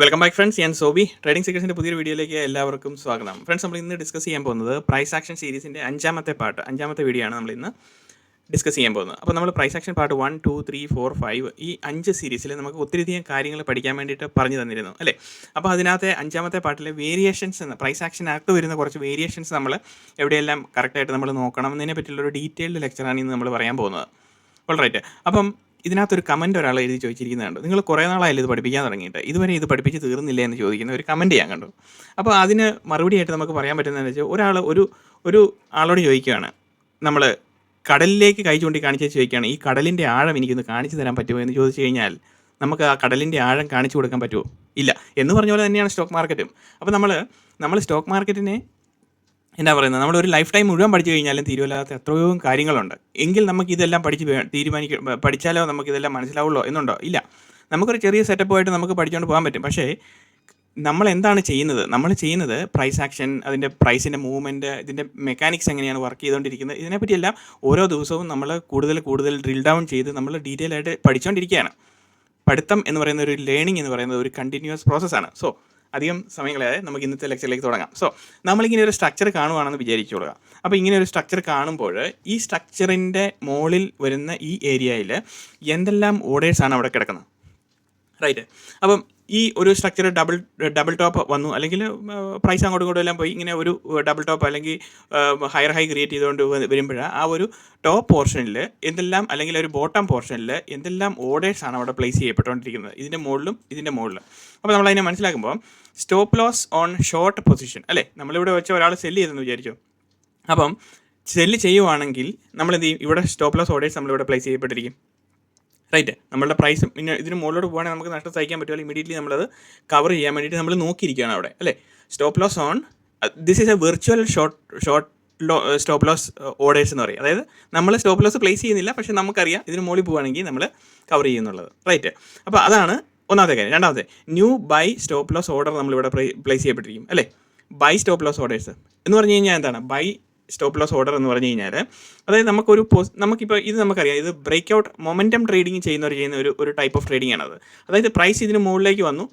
Welcome back friends ഞാൻ Sobi. Trading സീക്രസിന്റെ പുതിയൊരു വീഡിയോയിലേക്ക് എല്ലാവർക്കും സ്വാഗതം. ഫ്രണ്ട്സ് നമ്മൾ ഇന്ന് ഡിസ്കസ് ചെയ്യാൻ പോകുന്നത് പ്രൈസ് ആക്ഷൻ സീരീസിന്റെ അഞ്ചാമത്തെ പാർട്ട് അഞ്ചാമത്തെ വീഡിയോ ആണ് നമ്മൾ ഇന്ന് ഡിസ്കസ് ചെയ്യാൻ പോകുന്നത്. അപ്പോൾ നമ്മൾ price action part one two three four five ഈ അഞ്ച് സീരീസിൽ നമുക്ക് ഒത്തിരിയധികം കാര്യങ്ങൾ പഠിക്കാൻ വേണ്ടിയിട്ട് പറഞ്ഞു തന്നിരുന്നു അല്ലേ? അപ്പോൾ അതിനകത്തെ അഞ്ചാമത്തെ പാർട്ടിലെ വേരിയേഷൻസ് എന്ന് പ്രൈസ് ആക്ഷനകത്ത് വരുന്ന കുറച്ച് വേരിയേഷൻസ് നമ്മൾ എവിടെയെല്ലാം കറക്റ്റായിട്ട് നമ്മൾ നോക്കണം എന്നതിനെ പറ്റിയുള്ളൊരു ഡീറ്റെയിൽഡ് ലെക്ചറാണ് ഇന്ന് നമ്മൾ പറയാൻ പോകുന്നത്. ഓൾ റൈറ്റ് അപ്പം ഇതിനകത്തൊരു കമന്റ് ഒരാൾ എഴുതി ചോദിച്ചിരിക്കുന്നുണ്ട് നിങ്ങൾ കുറേ നാളായാലും ഇത് പഠിപ്പിക്കാൻ തുടങ്ങിയിട്ട്? ഇതുവരെ ഇത് പഠിപ്പിച്ച് തീർന്നില്ല? എന്ന് ചോദിക്കുന്ന ഒരു കമന്റ് ഞാൻ കണ്ടു. അപ്പോൾ അതിന് മറുപടിയായിട്ട് നമുക്ക് പറയാൻ പറ്റുന്നതെന്ന് വെച്ചാൽ ഒരാൾ ഒരു ഒരു ആളോട് ചോദിക്കുകയാണ്. നമ്മൾ കടലിലേക്ക് കൈ ചൂണ്ടി കാണിച്ച് ചോദിക്കുകയാണ് ഈ കടലിന്റെ ആഴം എനിക്കൊന്ന് കാണിച്ചു തരാൻ പറ്റുമോ? എന്ന് ചോദിച്ചു കഴിഞ്ഞാൽ നമുക്ക് ആ കടലിന്റെ ആഴം കാണിച്ചു കൊടുക്കാൻ പറ്റുമോ? ഇല്ല. എന്ന് പറഞ്ഞ പോലെ തന്നെയാണ് സ്റ്റോക്ക് മാർക്കറ്റും അപ്പോൾ നമ്മൾ നമ്മൾ സ്റ്റോക്ക് മാർക്കറ്റിനെ എന്നാ പറയുന്നത്? നമ്മൾ ഒരു ലൈഫ് ടൈം മുഴുവൻ പഠിച്ചു കഴിഞ്ഞാലും തീരുവല്ലാത്ത എത്രയോ കാര്യങ്ങളുണ്ട്. എങ്കിൽ നമുക്ക് ഇതെല്ലാം പഠിച്ച് തീരുമാനിക്ക പഠിച്ചാലോ നമുക്ക് ഇതെല്ലാം മനസ്സിലാവുള്ളൂ എന്നുണ്ടോ? ഇല്ല. നമുക്കൊരു ചെറിയ സെറ്റപ്പുമായിട്ട് നമുക്ക് പഠിച്ചുകൊണ്ട് പോകാൻ പറ്റും. പക്ഷേ നമ്മൾ എന്താണ് ചെയ്യുന്നത്? നമ്മൾ ചെയ്യുന്നത് പ്രൈസ് ആക്ഷൻ അതിന്റെ പ്രൈസിന്റെ മൂവ്മെന്റ് ഇതിന്റെ മെക്കാനിക്സ് എങ്ങനെയാണ് വർക്ക് ചെയ്തുകൊണ്ടിരിക്കുന്നത് ഇതിനെപ്പറ്റിയെല്ലാം ഓരോ ദിവസവും നമ്മൾ കൂടുതൽ കൂടുതൽ ഡ്രിൽ ഡൗൺ ചെയ്ത് നമ്മൾ ഡീറ്റെയിൽ ആയിട്ട് പഠിച്ചുകൊണ്ടിരിക്കുകയാണ് പഠിത്തം എന്ന് പറയുന്ന ഒരു ലേണിംഗ് എന്ന് പറയുന്നത് ഒരു കണ്ടിന്യൂസ് പ്രോസസ്സാണ് സോ അധികം സമയം നമുക്ക് ഇന്നത്തെ ലെക്ചറിലേക്ക് തുടങ്ങാം. സോ നമ്മളിങ്ങനെ ഒരു സ്ട്രക്ചർ കാണുവാണെന്ന് വിചാരിച്ചോളുക അപ്പോൾ ഇങ്ങനെ ഒരു സ്ട്രക്ചർ കാണുമ്പോൾ ഈ സ്ട്രക്ചറിന്റെ മുകളിൽ വരുന്ന ഈ ഏരിയയിൽ എന്തെല്ലാം ഓർഡേഴ്സാണ് അവിടെ കിടക്കുന്നത്? റൈറ്റ് അപ്പം ഈ ഒരു സ്ട്രക്ചർ ഡബിൾ ഡബിൾ ടോപ്പ് വന്നു. അല്ലെങ്കിൽ പ്രൈസ് അങ്ങോട്ടും ഇങ്ങോട്ടും എല്ലാം പോയി. ഇങ്ങനെ ഒരു ഡബിൾ ടോപ്പ് അല്ലെങ്കിൽ ഹയർ ഹൈ ക്രിയേറ്റ് ചെയ്തുകൊണ്ട് വരുമ്പോഴാണ് ആ ഒരു ടോപ്പ് പോർഷനിൽ എന്തെല്ലാം അല്ലെങ്കിൽ ഒരു ബോട്ടം പോർഷനിൽ എന്തെല്ലാം ഓർഡേഴ്സ് ആണ് അവിടെ പ്ലേസ് ചെയ്യപ്പെട്ടുകൊണ്ടിരിക്കുന്നത്. ഇതിന്റെ മുകളിലും ഇതിന്റെ മുകളിലും. അപ്പോൾ നമ്മൾ അതിനെ മനസ്സിലാക്കുമ്പോൾ stop loss on short position അല്ലേ? നമ്മളിവിടെ വെച്ച ഒരാൾ സെല്ല് ചെയ്തെന്ന് വിചാരിച്ചു? അപ്പം സെല്ല് ചെയ്യുവാണെങ്കിൽ നമ്മൾ എന്ത് ചെയ്യും? ഇവിടെ സ്റ്റോപ്പ് ലോസ് ഓർഡേഴ്സ് നമ്മളിവിടെ പ്ലേസ് ചെയ്യപ്പെട്ടിരിക്കും. റൈറ്റ് നമ്മളുടെ പ്രൈസ് പിന്നെ ഇതിന് മുകളിലോട്ട് പോകുകയാണെങ്കിൽ നമുക്ക് നഷ്ടം സഹിക്കാൻ പറ്റുമല്ലോ ഇമീഡിയറ്റ്ലി നമ്മളത് കവർ ചെയ്യാൻ വേണ്ടിയിട്ട് നമ്മൾ നോക്കിയിരിക്കുകയാണ് അവിടെ. അല്ലേ? Stop loss on this is a virtual short short low stop loss orders എന്ന് പറയും. അതായത് നമ്മൾ സ്റ്റോപ്പ് ലോസ് പ്ലേസ് ചെയ്യുന്നില്ല പക്ഷേ നമുക്കറിയാം ഇതിന് മുകളിൽ പോവുകയാണെങ്കിൽ നമ്മൾ കവർ ചെയ്യുന്നുള്ളത്. റൈറ്റ് അപ്പോൾ അതാണ് ഒന്നാമത്തെ കാര്യം. രണ്ടാമത്തെ new buy stop loss order നമ്മളിവിടെ പ്ലേസ് ചെയ്യപ്പെട്ടിരിക്കും. അല്ലേ? ബൈ സ്റ്റോപ്പ് ലോസ് ഓർഡേഴ്സ് എന്ന് പറഞ്ഞു കഴിഞ്ഞാൽ എന്താണ്? ബൈ സ്റ്റോപ്പ് ലോസ് ഓർഡർ എന്ന് പറഞ്ഞു കഴിഞ്ഞാൽ അതായത് നമുക്കൊരു പോസ് നമുക്കിപ്പോൾ ഇത് നമുക്കറിയാം ഇത് ബ്രേക്ക് ഔട്ട് മൊമെന്റം ട്രേഡിംഗ് ചെയ്യുന്നവർ ചെയ്യുന്ന ഒരു ഒരു ടൈപ്പ് ഓഫ് ട്രേഡിംഗ് ആണത്. അതായത് പ്രൈസ് ഇതിന് മുകളിലേക്ക് വന്നു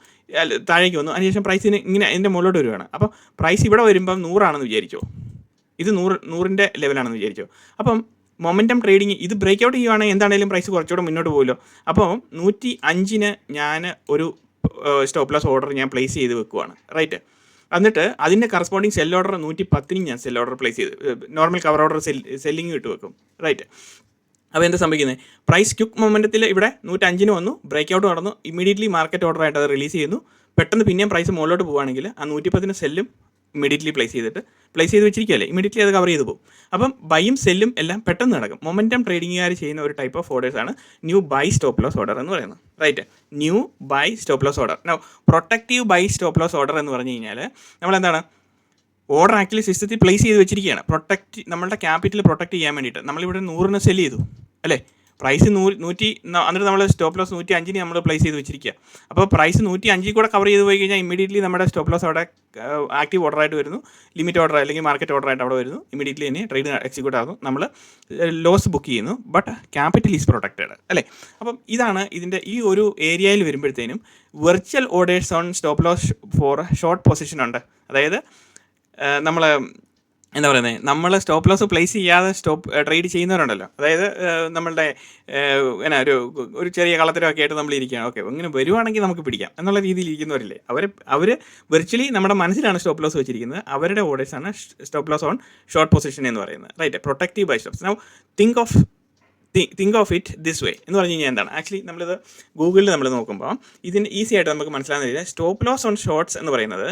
താഴേക്ക് വന്നു അതിനുശേഷം പ്രൈസ് പ്രൈസിന് ഇങ്ങനെ ഇതിന്റെ മുകളിലോട്ട് വരുവാണ് അപ്പോൾ പ്രൈസ് ഇവിടെ വരുമ്പം നൂറാണെന്ന് വിചാരിച്ചോ? ഇത് നൂറ് നൂറിന്റെ ലെവലാണെന്ന് വിചാരിച്ചോ? അപ്പം മൊമെന്റം ട്രേഡിങ് ഇത് ബ്രേക്ക് ഔട്ട് ചെയ്യുവാണെങ്കിൽ എന്താണെങ്കിലും പ്രൈസ് കുറച്ചുകൂടെ മുന്നോട്ട് പോകുമല്ലോ അപ്പോൾ നൂറ്റി അഞ്ചിന് ഞാൻ ഒരു സ്റ്റോപ്പ് ലോസ് ഓർഡർ ഞാൻ പ്ലേസ് ചെയ്ത് വെക്കുവാണ്. റൈറ്റ് എന്നിട്ട് അതിന്റെ കറസ്പോണ്ടിങ് സെൽ ഓർഡർ നൂറ്റി പത്തിന് ഞാൻ സെൽ ഓർഡർ പ്ലേസ് ചെയ്ത് normal cover order sell selling ഇട്ട് വെക്കും. റൈറ്റ് അപ്പോൾ എന്താ സംഭവിക്കുന്നത് പ്രൈസ് ക്യുക്ക് മൊമെന്റത്തിൽ ഇവിടെ നൂറ്റഞ്ചിന് വന്നു ബ്രേക്ക് ഔട്ട് നടന്നു ഇമീഡിയറ്റ്ലി മാർക്കറ്റ് ഓർഡർ ആയിട്ട് അത് റിലീസ് ചെയ്യുന്നു. പെട്ടെന്ന് പിന്നെയും പ്രൈസ് മുകളിലോട്ട് പോവുകയാണെങ്കിൽ ആ നൂറ്റിപ്പത്തിന് സെല്ലും ഇമീഡിയറ്റ്ലി പ്ലേസ് ചെയ്തിട്ട് പ്ലേസ് ചെയ്ത് വെച്ചിരിക്കുകയല്ലേ? ഇമീഡിയറ്റ്ലി അത് കവർ ചെയ്ത് പോകും. അപ്പം ബൈയും സെല്ലും എല്ലാം പെട്ടെന്ന് നടക്കും. മൊമെന്റം ട്രേഡിംഗുകാർ ചെയ്യുന്ന ഒരു ടൈപ്പ് ഓഫ് ഓർഡേഴ്സ് ആണ് new buy stop loss order എന്ന് പറയുന്നത്. Right new buy stop loss order no protective buy stop loss order എന്ന് പറഞ്ഞു കഴിഞ്ഞാൽ നമ്മളെന്താണ്? ഓർഡർ ആക്ച്വലി സിസ്റ്റത്തിൽ പ്ലേസ് ചെയ്ത് വെച്ചിരിക്കുകയാണ്. പ്രൊട്ടക്റ്റ് നമ്മളുടെ ക്യാപിറ്റൽ പ്രൊട്ടക്റ്റ് ചെയ്യാൻ വേണ്ടിയിട്ട്. നമ്മളിവിടെ നൂറിന് സെൽ ചെയ്തു. അല്ലേ? പ്രൈസ് നൂറ് നൂറ്റി ന- എന്നിട്ട് നമ്മൾ സ്റ്റോപ്പ് ലോസ് നൂറ്റി അഞ്ചിന് നമ്മൾ പ്ലേസ് ചെയ്ത് വെച്ചിരിക്കുക അപ്പോൾ പ്രൈസ് നൂറ്റി അഞ്ചിൽ കൂടെ കവർ ചെയ്ത് പോയി കഴിഞ്ഞാൽ ഇമീഡിയറ്റ്ലി നമ്മുടെ സ്റ്റോപ്പ് ലോസ് അവിടെ ആക്റ്റീവ് ഓർഡർ ആയിട്ട് വരുന്നു. ലിമിറ്റ് ഓർഡർ അല്ലെങ്കിൽ മാർക്കറ്റ് ഓർഡർ ആയിട്ട് അവിടെ വരുന്നു. ഇമീഡിയറ്റ്ലി തന്നെ ട്രേഡ് എക്സിക്യൂട്ട് ആകുന്നു. നമ്മൾ ലോസ് ബുക്ക് ചെയ്യുന്നു. ബട്ട് ക്യാപിറ്റൽ ഈസ് പ്രൊട്ടക്റ്റഡ് അല്ലേ? അപ്പം ഇതാണ് ഇതിന്റെ ഈ ഒരു ഏരിയയിൽ വരുമ്പോഴത്തേനും virtual orders on stop loss for short position ഉണ്ട്. അതായത് നമ്മൾ എന്താ പറയുന്നത് നമ്മൾ സ്റ്റോപ്പ് ലോസ് പ്ലേസ് ചെയ്യാതെ സ്റ്റോപ്പ് ട്രേഡ് ചെയ്യുന്നവരുണ്ടല്ലോ. അതായത് നമ്മളുടെ എന്നാ ഒരു ഒരു ചെറിയ കളത്തിലൊക്കെ ആയിട്ട് നമ്മൾ ഇരിക്കുകയാണ്. ഓക്കെ ഇങ്ങനെ വരുവാണെങ്കിൽ നമുക്ക് പിടിക്കാം എന്നുള്ള രീതിയിൽ ഇരിക്കുന്നവരില്ലേ. അവർ അവർ വെർച്വലി നമ്മുടെ മനസ്സിലാണ് സ്റ്റോപ്പ് ലോസ് വെച്ചിരിക്കുന്നത്. അവരുടെ ഓർഡേഴ്സാണ് stop loss on short position എന്ന് പറയുന്നത്. Right protective buy stops now think of think of it this way എന്ന് പറഞ്ഞു കഴിഞ്ഞാൽ എന്താണ്? ആക്ച്വലി നമ്മളിത് ഗൂഗിളിൽ നമ്മൾ നോക്കുമ്പോൾ ഇതിന് ഈസി ആയിട്ട് നമുക്ക് മനസ്സിലാകുന്ന സ്റ്റോപ്പ് ലോസ് ഓൺ ഷോർട്ട്സ് എന്ന് പറയുന്നത്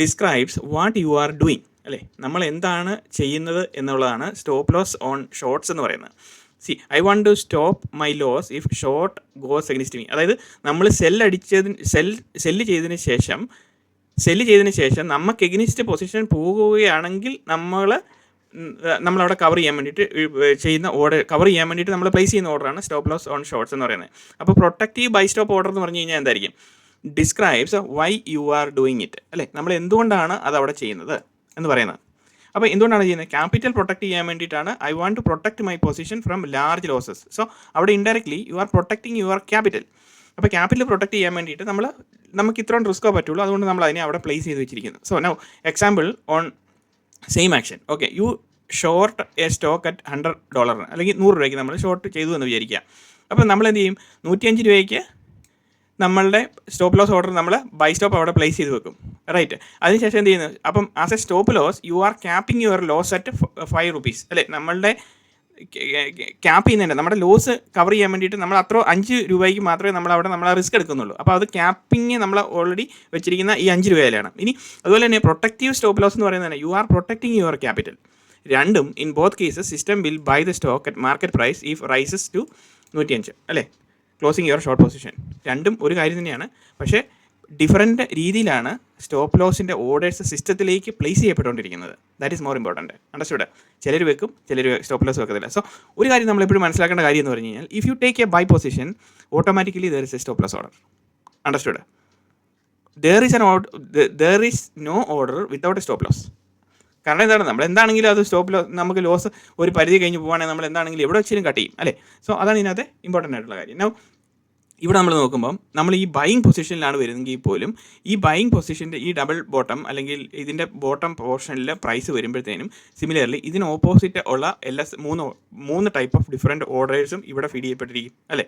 describes what you are doing അല്ലേ? നമ്മൾ എന്താണ് ചെയ്യുന്നത് എന്നുള്ളതാണ് സ്റ്റോപ്പ് ലോസ് ഓൺ ഷോർട്സ് എന്ന് പറയുന്നത്. See I want to stop my loss if short goes against me അതായത് നമ്മൾ സെൽ അടിച്ചതിന് സെൽ സെല്ല് ചെയ്തതിന് ശേഷം സെല്ല് ചെയ്തതിന് ശേഷം നമുക്ക് എഗ്നിസ്റ്റ് പൊസിഷൻ പോകുകയാണെങ്കിൽ നമ്മൾ നമ്മളവിടെ കവർ ചെയ്യാൻ വേണ്ടിയിട്ട് ചെയ്യുന്ന ഓർഡർ കവർ ചെയ്യാൻ വേണ്ടിയിട്ട് നമ്മൾ പ്ലേസ് ചെയ്യുന്ന ഓർഡറാണ് സ്റ്റോപ്പ് ലോസ് ഓൺ ഷോർട്സ് എന്ന് പറയുന്നത്. അപ്പോൾ പ്രൊട്ടക്റ്റീവ് ബൈ സ്റ്റോപ്പ് ഓർഡർ എന്ന് പറഞ്ഞു കഴിഞ്ഞാൽ എന്തായിരിക്കും? Describes why you are doing it അല്ലേ? നമ്മൾ എന്തുകൊണ്ടാണ് അത് അവിടെ ചെയ്യുന്നത്? എന്ന് പറയുന്നത്. അപ്പോൾ എന്തുകൊണ്ടാണ് ചെയ്യുന്നത്? ക്യാപിറ്റൽ പ്രൊട്ടക്ട് ചെയ്യാൻ വേണ്ടിയിട്ടാണ് I want to protect my position from large losses so അവിടെ indirectly you are protecting your capital അപ്പോൾ ക്യാപിറ്റൽ പ്രൊട്ടക്ട് ചെയ്യാൻ വേണ്ടിയിട്ട് നമ്മൾ നമുക്ക് ഇത്രയും റിസ്ക്കോ പറ്റുള്ളൂ. അതുകൊണ്ട് നമ്മൾ അതിനെ അവിടെ പ്ലേസ് ചെയ്ത് വെച്ചിരിക്കുന്നു. So now example on same action okay you short a stock at hundred ഡോളറിന് അല്ലെങ്കിൽ നൂറ് രൂപയ്ക്ക് നമ്മൾ ഷോർട്ട് ചെയ്തു എന്ന് വിചാരിക്കുക. അപ്പോൾ നമ്മൾ എന്ത് ചെയ്യും? നൂറ്റിയഞ്ച് രൂപയ്ക്ക് നമ്മളുടെ സ്റ്റോപ്പ് ലോസ് ഓർഡർ നമ്മൾ ബൈ സ്റ്റോപ്പ് അവിടെ പ്ലേസ് ചെയ്ത് വെക്കും. റൈറ്റ് അതിനുശേഷം എന്ത് ചെയ്യുന്നു? അപ്പം as a stop loss you are capping your loss at five rupees അല്ലേ? നമ്മളുടെ ക്യാപ്പ് ചെയ്യുന്നതിന്റെ നമ്മുടെ ലോസ് കവർ ചെയ്യാൻ വേണ്ടിയിട്ട് നമ്മൾ അത്ര അഞ്ച് രൂപയ്ക്ക് മാത്രമേ നമ്മൾ അവിടെ നമ്മൾ റിസ്ക് എടുക്കുന്നുള്ളൂ. അപ്പോൾ അത് ക്യാപ്പിംഗ് നമ്മൾ ഓൾറെഡി വെച്ചിരിക്കുന്ന ഈ അഞ്ച് രൂപയിലാണ്. ഇനി അതുപോലെ തന്നെ പ്രൊട്ടക്റ്റീവ് സ്റ്റോപ്പ് ലോസ് എന്ന് പറയുന്നത് you are protecting your capital രണ്ടും in both cases system will buy the stock at market price if rises to നൂറ്റിയഞ്ച്. അല്ലേ? ക്ലോസിങ് യുവർ ഷോർട്ട് പൊസിഷൻ രണ്ടും ഒരു കാര്യം തന്നെയാണ്. പക്ഷേ ഡിഫറന്റ് രീതിയിലാണ് സ്റ്റോപ്പ് ലോസിന്റെ ഓർഡേഴ്സ് സിസ്റ്റത്തിലേക്ക് place ചെയ്യപ്പെട്ടുകൊണ്ടിരിക്കുന്നത്. That is more important understood ചിലർ വെക്കും ചിലർ സ്റ്റോപ്പ് ലോസ് വെക്കത്തില്ല. സോ ഒരു കാര്യം നമ്മൾ എപ്പോഴും മനസ്സിലാക്കേണ്ട കാര്യം എന്ന് പറഞ്ഞു കഴിഞ്ഞാൽ if you take a buy position automatically there is a stop loss order understood there is an order there is no order without a stop loss കാരണം എന്താണ്? നമ്മൾ എന്താണെങ്കിലും അത് സ്റ്റോപ്പ് ലോ നമുക്ക് ലോസ് ഒരു പരിധി കഴിഞ്ഞ് പോകുകയാണെങ്കിൽ നമ്മൾ എന്താണെങ്കിലും എവിടെ വെച്ചാലും കട്ട് ചെയ്യും അല്ലേ? സോ അതാണ് ഇതിനകത്ത് ഇമ്പോർട്ടന്റ് ആയിട്ടുള്ള കാര്യം. നൗ ഇവിടെ നമ്മൾ നോക്കുമ്പം നമ്മൾ ഈ ബൈയിങ് പൊസിഷനിലാണ് വരുന്നെങ്കിൽ പോലും ഈ ബൈയിങ് പൊസിഷന്റെ ഈ ഡബിൾ ബോട്ടം അല്ലെങ്കിൽ ഇതിന്റെ ബോട്ടം പോർഷനിൽ പ്രൈസ് വരുമ്പോഴത്തേനും സിമിലർലി ഇതിന് ഓപ്പോസിറ്റ് ഉള്ള എല്ലാ മൂന്ന് മൂന്ന് ടൈപ്പ് ഓഫ് ഡിഫറെന്റ് ഓർഡേഴ്സും ഇവിടെ ഫീഡ് ചെയ്യപ്പെട്ടിരിക്കും അല്ലേ?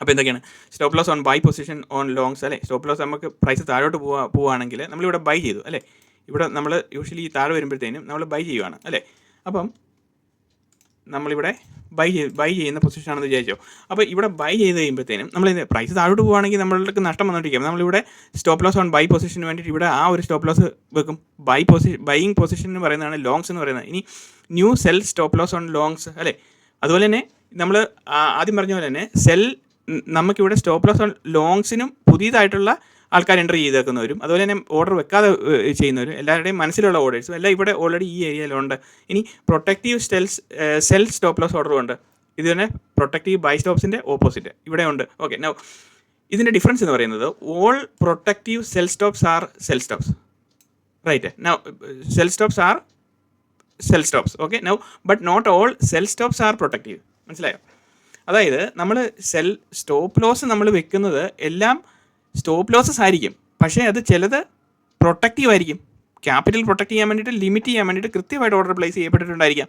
അപ്പോൾ എന്തൊക്കെയാണ്? Stop loss on buy position on longs അല്ലേ? സ്റ്റോപ്പ് ലോസ് നമുക്ക് പ്രൈസ് താഴോട്ട് പോവാ പോവുകയാണെങ്കിൽ നമ്മളിവിടെ ബൈ ചെയ്തു അല്ലേ? ഇവിടെ നമ്മൾ യൂഷ്വലി താഴെ വരുമ്പോഴത്തേനും നമ്മൾ ബൈ ചെയ്യുവാണ് അല്ലേ? അപ്പം നമ്മളിവിടെ ബൈ ചെയ്ത് ബൈ ചെയ്യുന്ന പൊസിഷനാണെന്ന് വിചാരിച്ചോ. അപ്പോൾ ഇവിടെ ബൈ ചെയ്ത് കഴിയുമ്പോഴത്തേനും നമ്മൾ പ്രൈസ് താഴോട്ട് പോകുകയാണെങ്കിൽ നമ്മൾക്ക് നഷ്ടം വന്നുകൊണ്ടിരിക്കും. നമ്മളിവിടെ സ്റ്റോപ്പ് ലോസ് ഓൺ ബൈ പൊസിഷന് വേണ്ടിയിട്ട് ഇവിടെ ആ ഒരു സ്റ്റോപ്പ് ലോസ് വെക്കും. ബൈ പൊസിഷൻ ബൈയിങ് പൊസിഷൻ എന്ന് പറയുന്നതാണ് ലോങ്സ് എന്ന് പറയുന്നത്. ഇനി new sell stop loss on longs അല്ലേ? അതുപോലെ തന്നെ നമ്മൾ ആദ്യം പറഞ്ഞ പോലെ തന്നെ സെൽ നമുക്കിവിടെ സ്റ്റോപ്പ് ലോസ് ഓൺ ലോങ്സിനും പുതിയതായിട്ടുള്ള ആൾക്കാർ എന്റർ ചെയ്തേക്കുന്നവരും അതുപോലെ തന്നെ ഓർഡർ വെക്കാതെ ചെയ്യുന്നവരും എല്ലാവരുടെയും മനസ്സിലുള്ള ഓർഡേഴ്സും എല്ലാം ഇവിടെ ഓൾറെഡി ഈ ഏരിയയിലുണ്ട് ഇനി പ്രൊട്ടക്റ്റീവ് സ്റ്റെൽസ് സെൽ സ്റ്റോപ്പ് ലോസ് ഓർഡറും ഉണ്ട്. ഇത് തന്നെ പ്രൊട്ടക്റ്റീവ് ബൈ സ്റ്റോപ്സിന്റെ ഓപ്പോസിറ്റ് ഇവിടെ ഉണ്ട്. ഓക്കെ നോ ഇതിന്റെ ഡിഫറൻസ് എന്ന് പറയുന്നത് all protective sell stops are sell stops right no sell stops are sell stops okay no but not all sell stops are protective മനസ്സിലായോ? അതായത് നമ്മൾ സെൽ സ്റ്റോപ്പ് ലോസ് നമ്മൾ വെക്കുന്നത് എല്ലാം സ്റ്റോപ്പ് ലോസസ് ആയിരിക്കും. പക്ഷേ അത് ചിലത് പ്രൊട്ടക്റ്റീവ് ആയിരിക്കും. ക്യാപിറ്റൽ പ്രൊട്ടക്ട് ചെയ്യാൻ വേണ്ടിയിട്ട് ലിമിറ്റ് ചെയ്യാൻ വേണ്ടിയിട്ട് കൃത്യമായിട്ട് ഓർഡർ പ്ലേസ് ചെയ്യപ്പെട്ടിട്ടുണ്ടായിരിക്കാം.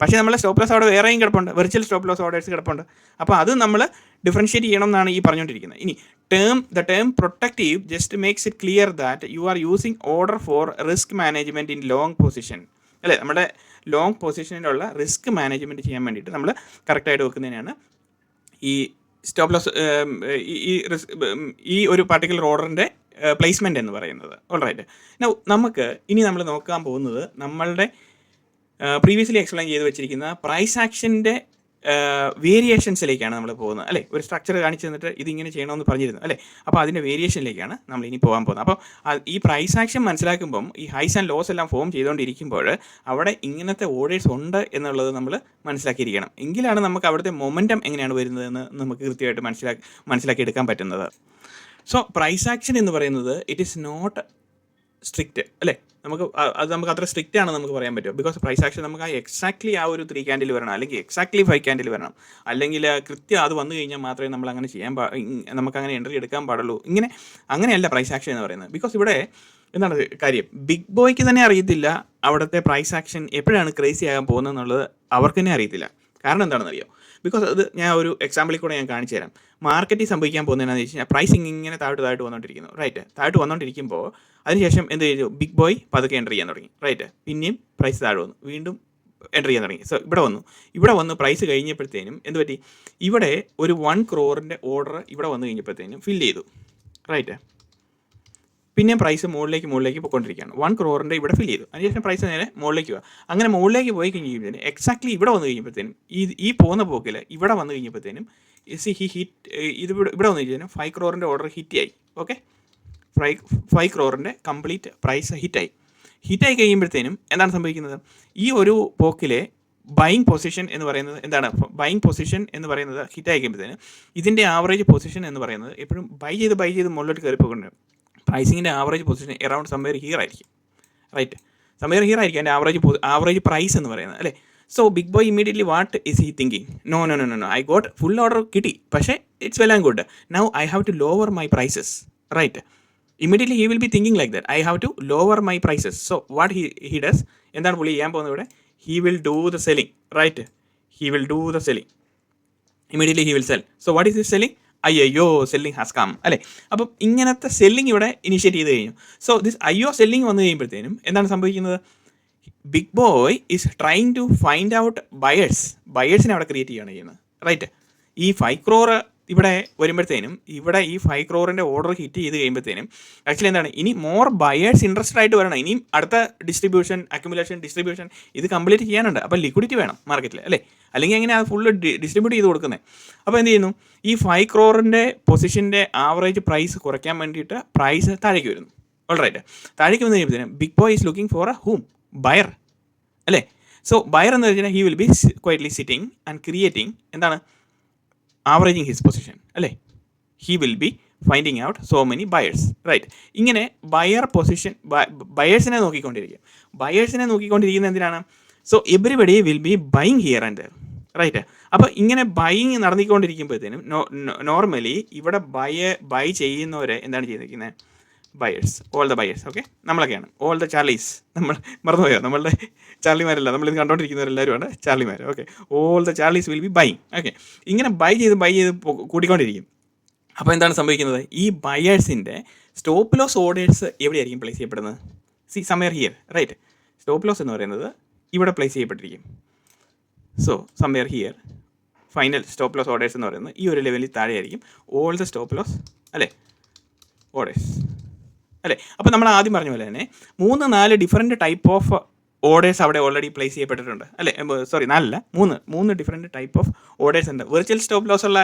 പക്ഷേ നമ്മളെ സ്റ്റോപ്പ് ലോസ് അവിടെ വേറെയും കിടപ്പുണ്ട്. വെർച്വൽ സ്റ്റോപ്പ് ലോസ് ഓർഡേഴ്സ് കിടപ്പുണ്ട്. അപ്പോൾ അത് നമ്മൾ ഡിഫറൻഷ്യേറ്റ് ചെയ്യണം എന്നാണ് ഈ പറഞ്ഞുകൊണ്ടിരിക്കുന്നത്. ഇനി term the term protective just makes it clear that you are using order for risk management in long position അല്ലേ? നമ്മുടെ ലോങ് പൊസിഷനിലുള്ള റിസ്ക് മാനേജ്മെന്റ് ചെയ്യാൻ വേണ്ടിയിട്ട് നമ്മൾ കറക്റ്റായിട്ട് വെക്കുന്നതിനാണ് ഈ സ്റ്റോപ്പ് ലോസ് ഈ ഒരു പർട്ടിക്കുലർ ഓർഡറിന്റെ പ്ലേസ്മെന്റ് എന്ന് പറയുന്നത്. ഓൾറൈറ്റ് നമുക്ക് ഇനി നമ്മൾ നോക്കാൻ പോകുന്നത് നമ്മളുടെ പ്രീവിയസ്ലി എക്സ്പ്ലെയിൻ ചെയ്ത് വെച്ചിരിക്കുന്ന പ്രൈസ് ആക്ഷന്റെ വേരിയേഷൻസിലേക്കാണ് നമ്മൾ പോകുന്നത്. അല്ലേ? ഒരു സ്ട്രക്ചർ കാണിച്ചു തന്നിട്ട് ഇതിങ്ങനെ ചെയ്യണമെന്ന് പറഞ്ഞിരുന്നു. അല്ലേ? അപ്പോൾ അതിന്റെ വേരിയേഷനിലേക്കാണ് നമ്മൾ ഇനി പോകാൻ പോകുന്നത്. അപ്പോൾ ഈ പ്രൈസ് ആക്ഷൻ മനസ്സിലാക്കുമ്പം ഈ ഹൈസ് ആൻഡ് ലോസ് എല്ലാം ഫോം ചെയ്തുകൊണ്ടിരിക്കുമ്പോൾ അവിടെ ഇങ്ങനത്തെ ഓർഡേഴ്സ് ഉണ്ട് എന്നുള്ളത് നമ്മൾ മനസ്സിലാക്കിയിരിക്കണം. എങ്കിലാണ് നമുക്ക് അവിടുത്തെ മൊമെന്റം എങ്ങനെയാണ് വരുന്നതെന്ന് നമുക്ക് കൃത്യമായിട്ട് മനസ്സിലാക്കി എടുക്കാൻ പറ്റുന്നത്. സോ പ്രൈസ് ആക്ഷൻ എന്ന് പറയുന്നത് ഇറ്റ് ഈസ് നോട്ട് സ്ട്രിക്റ്റ് അല്ലേ? നമുക്ക് അത് നമുക്ക് അത്ര സ്ട്രിക്റ്റ് ആണ് നമുക്ക് പറയാൻ പറ്റും. ബിക്കോസ് പ്രൈസ് ആക്ഷൻ നമുക്ക് ആ എക്സാക്ട്ലി ആ ഒരു ത്രീ ക്യാൻഡിൽ വരണം. അല്ലെങ്കിൽ എക്സാക്ട്ലി ഫൈവ് ക്യാൻഡിൽ വരണം. അല്ലെങ്കിൽ കൃത്യം അത് വന്നു കഴിഞ്ഞാൽ മാത്രമേ നമ്മൾ അങ്ങനെ ചെയ്യാൻ നമുക്ക് അങ്ങനെ എൻട്രി എടുക്കാൻ പാടുള്ളൂ. ഇങ്ങനെ അങ്ങനെയല്ല പ്രൈസ് ആക്ഷൻ എന്ന് പറയുന്നത്. ബിക്കോസ് ഇവിടെ എന്താണ് കാര്യം? ബിഗ് ബോയ്ക്ക് തന്നെ അറിയത്തില്ല. അവിടുത്തെ പ്രൈസ് ആക്ഷൻ എപ്പോഴാണ് ക്രേസി ആകാൻ പോകുന്നത് എന്നുള്ളത് അവർക്ക് തന്നെ അറിയത്തില്ല. കാരണം എന്താണെന്ന് അറിയോ ബിക്കോസ് അത് ഞാൻ ഒരു എക്സാമ്പിളിൽ കൂടെ ഞാൻ കാണിച്ചു തരാം. മാർക്കറ്റിൽ സംഭവിക്കാൻ പോകുന്നതെന്ന് വെച്ച് കഴിഞ്ഞാൽ പ്രൈസിങ് ഇങ്ങനെ താഴോട്ട് താഴോട്ട് വന്നുകൊണ്ടിരിക്കുന്നു റൈറ്റ് താഴോട്ട് വന്നുകൊണ്ടിരിക്കുമ്പോൾ അതിനുശേഷം എന്ത് ചെയ്തു? ബിഗ് ബോയ് പതുക്കെ എന്റർ ചെയ്യാൻ തുടങ്ങി. റൈറ്റ് പിന്നെയും പ്രൈസ് താഴെ വന്നു. വീണ്ടും എന്റർ ചെയ്യാൻ തുടങ്ങി. സോ ഇവിടെ വന്നു. ഇവിടെ വന്ന് പ്രൈസ് കഴിഞ്ഞപ്പോഴത്തേനും എന്ത് പറ്റി? ഇവിടെ ഒരു വൺ ക്രോറിന്റെ ഓർഡർ ഇവിടെ വന്നു കഴിഞ്ഞപ്പോഴത്തേനും ഫില്ല് ചെയ്തു. റൈറ്റ് പിന്നെ പ്രൈസ് മുകളിലേക്ക് മുകളിലേക്ക് പോയിക്കൊണ്ടിരിക്കുകയാണ്. വൺ ക്രോറിന്റെ ഇവിടെ ഫിൽ ചെയ്തു. അതിനുശേഷം പ്രൈസ് നേരെ മുകളിലേക്ക് പോകാം അങ്ങനെ മുകളിലേക്ക് പോയി കഴിഞ്ഞപ്പോഴത്തേനും എക്സാക്ട്ലി ഇവിടെ വന്നു കഴിഞ്ഞപ്പോഴത്തേനും ഈ ഈ പോകുന്ന പോക്കിൽ ഇവിടെ വന്നു കഴിഞ്ഞപ്പോഴത്തേനും സി ഹി ഹിറ്റ് ഇത് ഇവിടെ ഇവിടെ വന്നു കഴിഞ്ഞാൽ ഫൈവ് ക്രോറിന്റെ ഓർഡർ ഹിറ്റായി ഓക്കെ ഫൈവ് ഫൈവ് ക്രോറിന്റെ കംപ്ലീറ്റ് പ്രൈസ് ഹിറ്റായി ഹിറ്റായി കഴിയുമ്പോഴത്തേനും എന്താണ് സംഭവിക്കുന്നത്? ഈ ഒരു പോക്കിലെ ബൈങ് പൊസിഷൻ എന്ന് പറയുന്നത് എന്താണ്? ബൈങ് പൊസിഷൻ എന്ന് പറയുന്നത് ഹിറ്റായി കഴിയുമ്പോഴത്തേനും ഇതിന്റെ ആവറേജ് പൊസിഷൻ എന്ന് പറയുന്നത് എപ്പോഴും ബൈ ചെയ്ത് ബൈ ചെയ്ത് മുകളിലോട്ട് കയറി പോകുന്നുണ്ട് പ്രൈസിങ്ങിന്റെ average position around somewhere here ആയിരിക്കും. റൈറ്റ് സംവെയർ ഹിയർ ആയിരിക്കും എന്റെ ആവറേജ് ആവറേജ് പ്രൈസ് എന്ന് പറയുന്നത് അല്ലേ? So big boy immediately what is he thinking no no no no no I got full order കിട്ടി പക്ഷേ it's well and good now I have to lower my prices right immediately he will be thinking like that I have to lower my prices so what he he does എന്താണ് പുള്ളി ചെയ്യാൻ പോകുന്നത് ഇവിടെ? He will do the selling right he will do the selling immediately he will sell so what is this selling അയ്യോ selling has come അല്ലേ? അപ്പം ഇങ്ങനത്തെ selling ഇവിടെ ഇനിഷ്യേറ്റ് ചെയ്ത് കഴിഞ്ഞു. സോ ദിസ് അയ്യോ സെല്ലിംഗ് വന്നു കഴിയുമ്പോഴത്തേനും എന്താണ് സംഭവിക്കുന്നത്? Big boy is trying to find out buyers ബയേഴ്സിനെ അവിടെ ക്രിയേറ്റ് ചെയ്യുകയാണ് ചെയ്യുന്നത്. റൈറ്റ് ഈ ഫൈവ് ക്രോർ ഇവിടെ വരുമ്പോഴത്തേനും ഇവിടെ ഈ ഫൈവ് ക്രോറിന്റെ ഓർഡർ ഹിറ്റ് ചെയ്ത് കഴിയുമ്പോഴത്തേനും ആക്ച്വലി എന്താണ്? ഇനി മോർ ബയേഴ്സ് ഇൻട്രസ്റ്റഡ് ആയിട്ട് വരണം. ഇനിയും അടുത്ത ഡിസ്ട്രിബ്യൂഷൻ അക്യുമുലേഷൻ ഡിസ്ട്രിബ്യൂഷൻ ഇത് കംപ്ലീറ്റ് ചെയ്യാനുണ്ട്. അപ്പോൾ ലിക്വിഡിറ്റി വേണം മാർക്കറ്റിൽ അല്ലേ? അല്ലെങ്കിൽ എങ്ങനെ അത് ഫുള്ള് ഡിസ്ട്രിബ്യൂട്ട് ചെയ്ത് കൊടുക്കുന്നത് അപ്പോൾ എന്ത് ചെയ്യുന്നു? ഈ ഫൈവ് ക്രോറിന്റെ പൊസിഷന്റെ ആവറേജ് പ്രൈസ് കുറയ്ക്കാൻ വേണ്ടിയിട്ട് പ്രൈസ് താഴേക്ക് വരുന്നു. ഓൾറൈറ്റ് താഴേക്ക് വന്നു കഴിയുമ്പോഴത്തേനും big boy is looking for a hmm buyer അല്ലേ? സോ ബയർ എന്ന് വെച്ചാൽ he will be quietly sitting and creating എന്താണ്? ആവറേജിങ് ഹിസ് പൊസിഷൻ അല്ലേ? He will be finding out so many buyers right ഇങ്ങനെ ബയർ പൊസിഷൻ ബയേഴ്സിനെ നോക്കിക്കൊണ്ടിരിക്കും. ബയേഴ്സിനെ നോക്കിക്കൊണ്ടിരിക്കുന്നത് എന്തിനാണ്? So everybody will be buying here and right അപ്പോൾ ഇങ്ങനെ ബൈങ് നടന്നിക്കൊണ്ടിരിക്കുമ്പോഴത്തേനും നോർമലി ഇവിടെ ബയ ബൈ ചെയ്യുന്നവരെ എന്താണ് ചെയ്തിരിക്കുന്നത് buyers all the buyers okay നമ്മളൊക്കെയാണ്. All the Charlies നമ്മൾ മറന്നുപോയോ? നമ്മളുടെ ചാർലിമാരല്ല. നമ്മളിത് കണ്ടുകൊണ്ടിരിക്കുന്നവരെല്ലാവരുമാണ് ചാർലിമാർ okay all the Charlies will be buying okay ഇങ്ങനെ ബൈ ചെയ്ത് ബൈ ചെയ്ത് കൂടിക്കൊണ്ടിരിക്കും അപ്പോൾ എന്താണ് സംഭവിക്കുന്നത്? ഈ ബയേഴ്സിന്റെ സ്റ്റോപ്പ് ലോസ് ഓർഡേഴ്സ് എവിടെയായിരിക്കും പ്ലേസ് ചെയ്യപ്പെടുന്നത്? See somewhere here right stop loss എന്ന് പറയുന്നത് ഇവിടെ place ചെയ്യപ്പെട്ടിരിക്കും. So somewhere here final stop loss orders എന്ന് പറയുന്നത് ഈ ഒരു ലെവലിൽ താഴെയായിരിക്കും. ഓൾ ദ സ്റ്റോപ്പ് ലോസ് അല്ലേ? ഓർഡേഴ്സ് അല്ലേ? അപ്പോൾ നമ്മൾ ആദ്യം പറഞ്ഞ പോലെ തന്നെ മൂന്ന് നാല് ഡിഫറെന്റ് ടൈപ്പ് ഓഫ് ഓർഡേഴ്സ് അവിടെ ഓൾറെഡി പ്ലേസ് ചെയ്യപ്പെട്ടിട്ടുണ്ട്. അല്ലേ? സോറി നാലല്ല മൂന്ന്. മൂന്ന് ഡിഫറെന്റ് ടൈപ്പ് ഓഫ് ഓർഡേഴ്സ് ഉണ്ട്. വെർച്വൽ സ്റ്റോപ്പ് ലോസ് ഉള്ള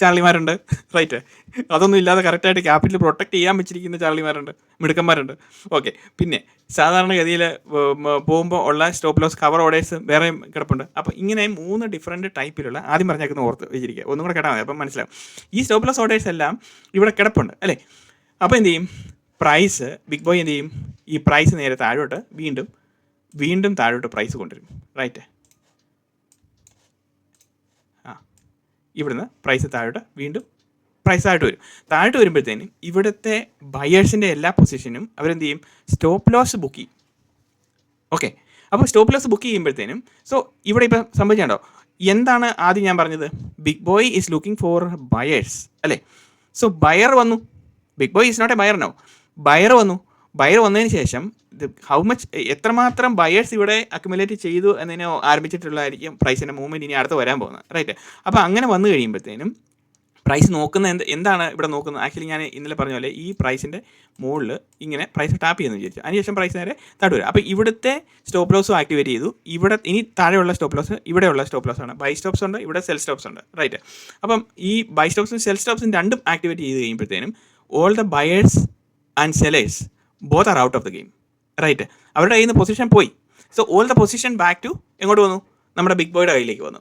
ചാർലിമാരുണ്ട് റൈറ്റ് അതൊന്നും ഇല്ലാതെ കറക്റ്റായിട്ട് ക്യാപിറ്റൽ പ്രൊട്ടക്ട് ചെയ്യാൻ വെച്ചിരിക്കുന്ന ചാർലിമാരുണ്ട് മിടുക്കന്മാരുണ്ട്. ഓക്കെ പിന്നെ സാധാരണഗതിയിൽ പോകുമ്പോൾ ഉള്ള സ്റ്റോപ്പ് ലോസ് കവർ ഓർഡേഴ്സ് വേറെയും കിടപ്പുണ്ട്. അപ്പോൾ ഇങ്ങനെ മൂന്ന് ഡിഫറെന്റ് ടൈപ്പിലുള്ള ആദ്യം പറഞ്ഞേക്കുന്ന ഓർത്ത് വെച്ചിരിക്കുക. ഒന്നും കൂടെ കേട്ടാൽ മതി. അപ്പം മനസ്സിലാവും. ഈ സ്റ്റോപ്പ് ലോസ് ഓർഡേഴ്സ് എല്ലാം ഇവിടെ കിടപ്പുണ്ട്. അല്ലേ? അപ്പോൾ എന്ത് ചെയ്യും? പ്രൈസ് ബിഗ് ബോയ് എന്ത് ചെയ്യും? ഈ പ്രൈസ് നേരെ താഴോട്ട് വീണ്ടും വീണ്ടും താഴോട്ട് പ്രൈസ് കൊണ്ടുവരും. റൈറ്റ് ആ. ഇവിടുന്ന് പ്രൈസ് താഴോട്ട് വീണ്ടും പ്രൈസ് ആയിട്ട് വരും. താഴോട്ട് വരുമ്പോഴത്തേനും ഇവിടുത്തെ ബയേഴ്സിന്റെ എല്ലാ പൊസിഷനും അവരെന്ത് ചെയ്യും? സ്റ്റോപ്പ് ലോസ് ബുക്ക് ചെയ്യും. ഓക്കെ അപ്പോൾ സ്റ്റോപ്പ് ലോസ് ബുക്ക് ചെയ്യുമ്പോഴത്തേനും സോ ഇവിടെ ഇപ്പം സംഭവിച്ചുണ്ടോ എന്താണ് ആദ്യം ഞാൻ പറഞ്ഞത്? Big boy is looking for buyers അല്ലേ? സോ ബയർ വന്നു. Big boy is not a buyer no buyer വന്നു. ബയർ വന്നതിന് ശേഷം ഹൗ മച്ച് എത്രമാത്രം ബയേഴ്സ് ഇവിടെ അക്യുമുലേറ്റ് ചെയ്തു എന്നതിനെ ആരംഭിച്ചിട്ടുള്ളതായിരിക്കും പ്രൈസിന്റെ മൂവ്മെന്റ് ഇനി അടുത്ത് വരാൻ പോകുന്നത്. റൈറ്റ് അപ്പോൾ അങ്ങനെ വന്നു കഴിയുമ്പോഴത്തേനും പ്രൈസ് നോക്കുന്ന എന്ത് എന്താണ് ഇവിടെ നോക്കുന്നത്? ആക്ച്വലി ഞാൻ ഇന്നലെ പറഞ്ഞ പോലെ ഈ പ്രൈസിന്റെ മുകളിൽ ഇങ്ങനെ പ്രൈസ് ടാപ്പ് ചെയ്യുന്നു വിചാരിച്ചു. അതിനുശേഷം പ്രൈസ് നേരെ താഴെ അപ്പോൾ ഇവിടുത്തെ സ്റ്റോപ്പ് ലോസും ആക്ടിവേറ്റ് ചെയ്തു. ഇവിടെ ഇനി താഴെയുള്ള സ്റ്റോപ്പ് ലോസ് ഇവിടെയുള്ള സ്റ്റോപ്പ് ലോസ് ആണ്. ബൈ സ്റ്റോപ്സ് ഉണ്ട് ഇവിടെ സെൽ സ്റ്റോപ്സ് ഉണ്ട്. റൈറ്റ് അപ്പം ഈ ബൈ സ്റ്റോപ്സും സെൽ സ്റ്റോപ്സും രണ്ടും ആക്ടിവേറ്റ് ചെയ്ത് കഴിയുമ്പോഴത്തേനും all the buyers and sellers both are out of the game right അവരുടെ കയ്യിൽ നിന്ന് പൊസിഷൻ പോയി. So all the position back to എങ്ങോട്ട് വന്നു? നമ്മുടെ ബിഗ് ബോയുടെ കയ്യിലേക്ക് വന്നു.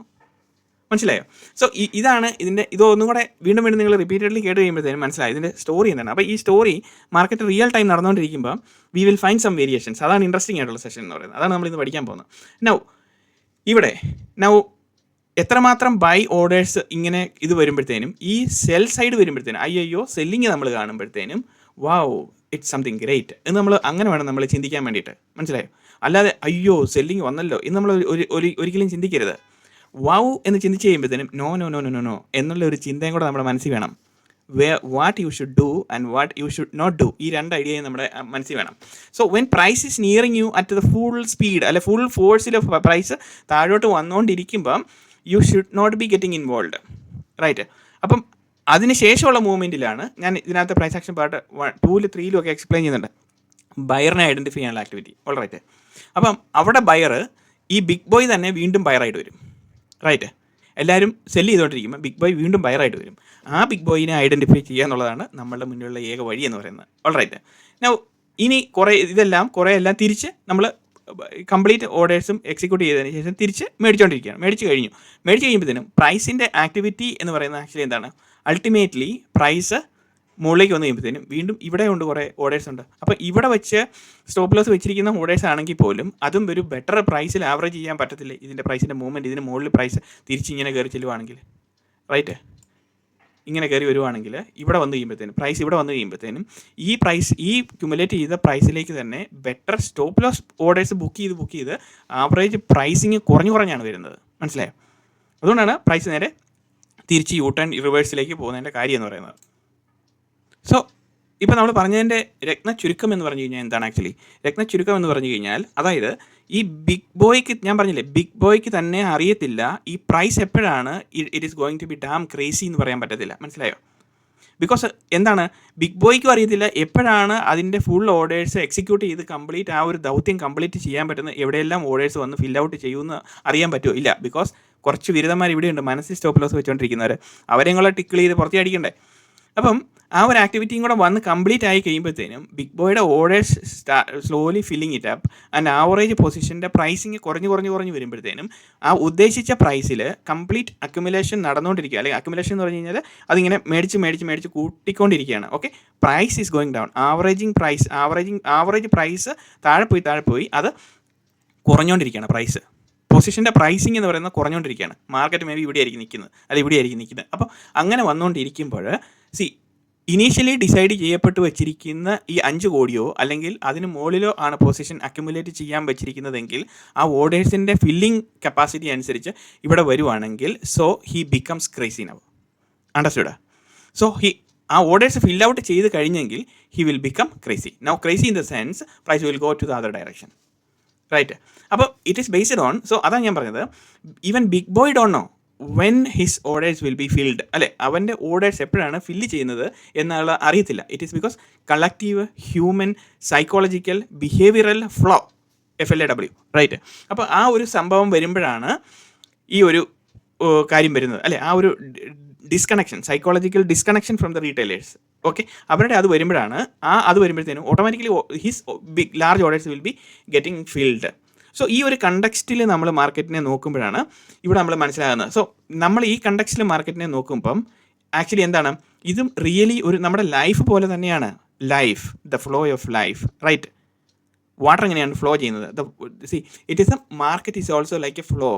മനസ്സിലായോ? സോ ഇതാണ് ഇതിന്റെ ഇതൊന്നും കൂടെ വീണ്ടും വീണ്ടും നിങ്ങൾ റിപ്പീറ്റഡ്ലി കേട്ട് കഴിയുമ്പോഴത്തേനും മനസ്സിലായി. ഇതിന്റെ സ്റ്റോറി എന്താണ്? അപ്പോൾ ഈ സ്റ്റോറി മാർക്കറ്റ് റിയൽ ടൈം നടന്നുകൊണ്ടിരിക്കുമ്പോൾ we will find some variations അതാണ് ഇൻട്രസ്റ്റിംഗ് ആയിട്ടുള്ള സെഷൻ എന്ന് പറയുന്നത്. അതാണ് നമ്മൾ ഇന്ന് പഠിക്കാൻ പോകുന്നത്. നൗ ഇവിടെ നൗ എത്രമാത്രം ബൈ ഓർഡേഴ്സ് ഇങ്ങനെ ഇത് വരുമ്പോഴത്തേനും ഈ സെൽ സൈഡ് വരുമ്പോഴത്തേനും അയ്യോ സെല്ലിങ് നമ്മൾ കാണുമ്പോഴത്തേനും വാവ് ഇറ്റ്സ് സംതിങ് ഗ്രേറ്റ് എന്ന് നമ്മൾ അങ്ങനെ വേണം നമ്മൾ ചിന്തിക്കാൻ വേണ്ടിയിട്ട്. മനസ്സിലായോ? അല്ലാതെ അയ്യോ സെല്ലിങ് വന്നല്ലോ. എന്ന് നമ്മൾ ഒരു ഒരു- ഒരിക്കലും ചിന്തിക്കരുത്. വൗ എന്ന് ചിന്തിച്ച് കഴിയുമ്പോഴത്തേനും no no no no no എന്നുള്ള ഒരു ചിന്തയും കൂടെ നമ്മുടെ മനസ്സിൽ വേണം. Way what you should do and what you should not do ഈ രണ്ട് ഐഡിയയും നമ്മുടെ മനസ്സിൽ വേണം. So when price is nearing you at the full speed അല്ലെ ഫുൾ ഫോഴ്സിൽ പ്രൈസ് താഴോട്ട് വന്നുകൊണ്ടിരിക്കുമ്പം you should not be getting involve right അപ്പം അതിന് ശേഷമുള്ള മൂവ്മെന്റിലാണ് ഞാൻ ഇതിനകത്ത് പ്രൈസ് ആക്ഷൻ പാർട്ട് ടൂൽ ത്രീയിലും ഒക്കെ എക്സ്പ്ലെയിൻ ചെയ്യുന്നുണ്ട്. ബയറിനെ ഐഡന്റിഫൈ ചെയ്യാനുള്ള ആക്ടിവിറ്റി ഓൾ റൈറ്റ് അപ്പം അവിടെ ബയർ ഈ ബിഗ് ബോയ് തന്നെ വീണ്ടും ബയറായിട്ട് വരും. റൈറ്റ് എല്ലാവരും സെല്ല് ചെയ്തുകൊണ്ടിരിക്കുമ്പോൾ ബിഗ് ബോയ് വീണ്ടും ബയറായിട്ട് വരും. ആ ബിഗ് ബോയിനെ ഐഡന്റിഫൈ ചെയ്യുക എന്നുള്ളതാണ് നമ്മളുടെ മുന്നിലുള്ള ഏക വഴി എന്ന് പറയുന്നത്. ഓൾ റൈറ്റ് നൗ ഇനി കുറേ ഇതെല്ലാം കുറേ എല്ലാം തിരിച്ച് നമ്മൾ കംപ്ലീറ്റ് ഓർഡേഴ്സും എക്സിക്യൂട്ട് ചെയ്തതിന് ശേഷം തിരിച്ച് മേടിച്ചുകൊണ്ടിരിക്കുകയാണ് മേടിച്ച് കഴിഞ്ഞു. മേടിച്ച് കഴിയുമ്പോഴത്തേനും പ്രൈസിന്റെ ആക്ടിവിറ്റി എന്ന് പറയുന്നത് ആക്ച്വലി എന്താണ്? അൾട്ടിമേറ്റ്ലി പ്രൈസ് മുകളിലേക്ക് വന്നു കഴിയുമ്പോഴത്തേനും വീണ്ടും ഇവിടെ ഉണ്ട് കുറേ ഓർഡേഴ്സ് ഉണ്ട്. അപ്പോൾ ഇവിടെ വെച്ച് സ്റ്റോപ്പ് ലോസ് വെച്ചിരിക്കുന്ന ഓർഡേഴ്സ് ആണെങ്കിൽ പോലും അതും ഒരു ബെറ്റർ പ്രൈസിൽ ആവറേജ് ചെയ്യാൻ പറ്റത്തില്ല. ഇതിന്റെ പ്രൈസിന്റെ മൂവ്മെന്റ് ഇതിന് മുകളിൽ പ്രൈസ് തിരിച്ചിങ്ങനെ കയറി ചെല്ലുവാണെങ്കിൽ. റൈറ്റ് ഇങ്ങനെ കയറി വരുവാണെങ്കിൽ ഇവിടെ വന്നു കഴിയുമ്പോഴത്തേനും പ്രൈസ് ഇവിടെ വന്നു കഴിയുമ്പോഴത്തേനും ഈ പ്രൈസ് ഈ ക്യുമുലേറ്റ് ചെയ്ത പ്രൈസിലേക്ക് തന്നെ better stop loss orders book ചെയ്ത് ബുക്ക് ചെയ്ത് ആവറേജ് പ്രൈസിങ് കുറഞ്ഞു കുറഞ്ഞാണ് വരുന്നത്. മനസ്സിലായോ? അതുകൊണ്ടാണ് പ്രൈസ് നേരെ തിരിച്ച് യൂ ടേൺ റിവേഴ്സിലേക്ക് പോകുന്നതിന്റെ കാര്യം എന്ന് പറയുന്നത്. സോ ഇപ്പോൾ നമ്മൾ പറഞ്ഞതിന്റെ രത്ന ചുരുക്കം എന്ന് പറഞ്ഞു കഴിഞ്ഞാൽ എന്താണ് ആക്ച്വലി രത്ന ചുരുക്കം എന്ന് പറഞ്ഞു കഴിഞ്ഞാൽ അതായത് ഈ ബിഗ് ബോയ്ക്ക് ഞാൻ പറഞ്ഞില്ലേ ബിഗ് ബോയ്ക്ക് തന്നെ അറിയത്തില്ല ഈ പ്രൈസ് എപ്പോഴാണ് it is going to be damn crazy എന്ന് പറയാൻ പറ്റത്തില്ല. മനസ്സിലായോ? ബിക്കോസ് എന്താണ്? ബിഗ് ബോയ്ക്കും അറിയത്തില്ല എപ്പോഴാണ് അതിന്റെ ഫുൾ ഓർഡേഴ്സ് എക്സിക്യൂട്ട് ചെയ്ത് കംപ്ലീറ്റ് ആ ഒരു ദൗത്യം കംപ്ലീറ്റ് ചെയ്യാൻ പറ്റുന്ന എവിടെയെല്ലാം ഓർഡേഴ്സ് വന്ന് ഫിൽ ഔട്ട് ചെയ്യുമെന്ന് അറിയാൻ പറ്റുമോ? ഇല്ല. ബിക്കോസ് കുറച്ച് ബിരുദന്മാർ ഇവിടെയുണ്ട്. മനസ്സിൽ സ്റ്റോപ്പ് ലോസ് വെച്ചുകൊണ്ടിരിക്കുന്നവർ അവരെയും കൂടെ ടിക്കിൾ ചെയ്ത് പുറത്തേ അടിക്കണ്ടേ അപ്പം ആ ഒരു ആക്ടിവിറ്റിയും കൂടെ വന്ന് കംപ്ലീറ്റ് ആയി കഴിയുമ്പോഴത്തേനും ബിഗ് ബോയുടെ ഓർഡേഴ്സ് സ്റ്റാ slowly filling it up and average പൊസിഷന്റെ pricing കുറഞ്ഞ് കുറഞ്ഞ് കുറഞ്ഞ് വരുമ്പോഴത്തേനും ആ ഉദ്ദേശിച്ച പ്രൈസിൽ കംപ്ലീറ്റ് അക്യുമുലേഷൻ നടന്നുകൊണ്ടിരിക്കുക. അല്ലെങ്കിൽ അക്യുമുലേഷൻ എന്ന് പറഞ്ഞു കഴിഞ്ഞാൽ അതിങ്ങനെ മേടിച്ച് മേടിച്ച് മേടിച്ച് കൂട്ടിക്കൊണ്ടിരിക്കുകയാണ്. Okay price is going down averaging price averaging average price താഴെ പോയി താഴെ പോയി. അത് കുറഞ്ഞുകൊണ്ടിരിക്കുകയാണ് പ്രൈസ് പൊസിഷന്റെ പ്രൈസിങ് എന്ന് പറയുന്നത് കുറഞ്ഞുകൊണ്ടിരിക്കുകയാണ്. മാർക്കറ്റ് മേ ബി ഇവിടെ ആയിരിക്കും നിൽക്കുന്നത്. അത് ഇവിടെ ആയിരിക്കും നിൽക്കുന്നത്. അപ്പോൾ അങ്ങനെ വന്നുകൊണ്ടിരിക്കുമ്പോൾ സി ഇനീഷ്യലി ഡിസൈഡ് ചെയ്യപ്പെട്ട് വെച്ചിരിക്കുന്ന ഈ അഞ്ച് കോടിയോ അല്ലെങ്കിൽ അതിന് മുകളിലോ ആണ് പൊസിഷൻ അക്യുമുലേറ്റ് ചെയ്യാൻ വെച്ചിരിക്കുന്നതെങ്കിൽ ആ ഓർഡേഴ്സിന്റെ ഫില്ലിംഗ് കപ്പാസിറ്റി അനുസരിച്ച് ഇവിടെ വരുവാണെങ്കിൽ so he becomes crazy now understood so he ആ ഓർഡേഴ്സ് ഫിൽ ഔട്ട് ചെയ്ത് കഴിഞ്ഞെങ്കിൽ he will become crazy now crazy in the sense price will go to the other direction right അപ്പോൾ it is based on so അതാണ് ഞാൻ പറഞ്ഞത്. Even big boy don't know when his orders will be filled അല്ലെ? അവന്റെ orders എപ്പോഴാണ് fill ചെയ്യുന്നത് എന്നുള്ള അറിയത്തില്ല. It is because collective human psychological behavioral flow F L A W right അപ്പോൾ ആ ഒരു സംഭവം വരുമ്പോഴാണ് ഈ ഒരു കാര്യം വരുന്നത്. അല്ലെ? ആ ഒരു disconnection psychological disconnection from the retailers okay അവരുടെ അത് വരുമ്പോഴാണ് ആ അത് വരുമ്പോഴത്തേനും automatically his big large orders will be getting filled so ഈ ഒരു കണ്ടക്സ്റ്റിൽ നമ്മൾ മാർക്കറ്റിനെ നോക്കുമ്പോഴാണ് ഇവിടെ നമ്മൾ മനസ്സിലാകുന്നത്. സോ നമ്മൾ ഈ കണ്ടക്സ്റ്റിൽ മാർക്കറ്റിനെ നോക്കുമ്പം ആക്ച്വലി എന്താണ്? ഇതും റിയലി ഒരു നമ്മുടെ ലൈഫ് പോലെ തന്നെയാണ്. Life the flow of life right water എങ്ങനെയാണ് ഫ്ലോ ചെയ്യുന്നത്? See it is a market is also like a flow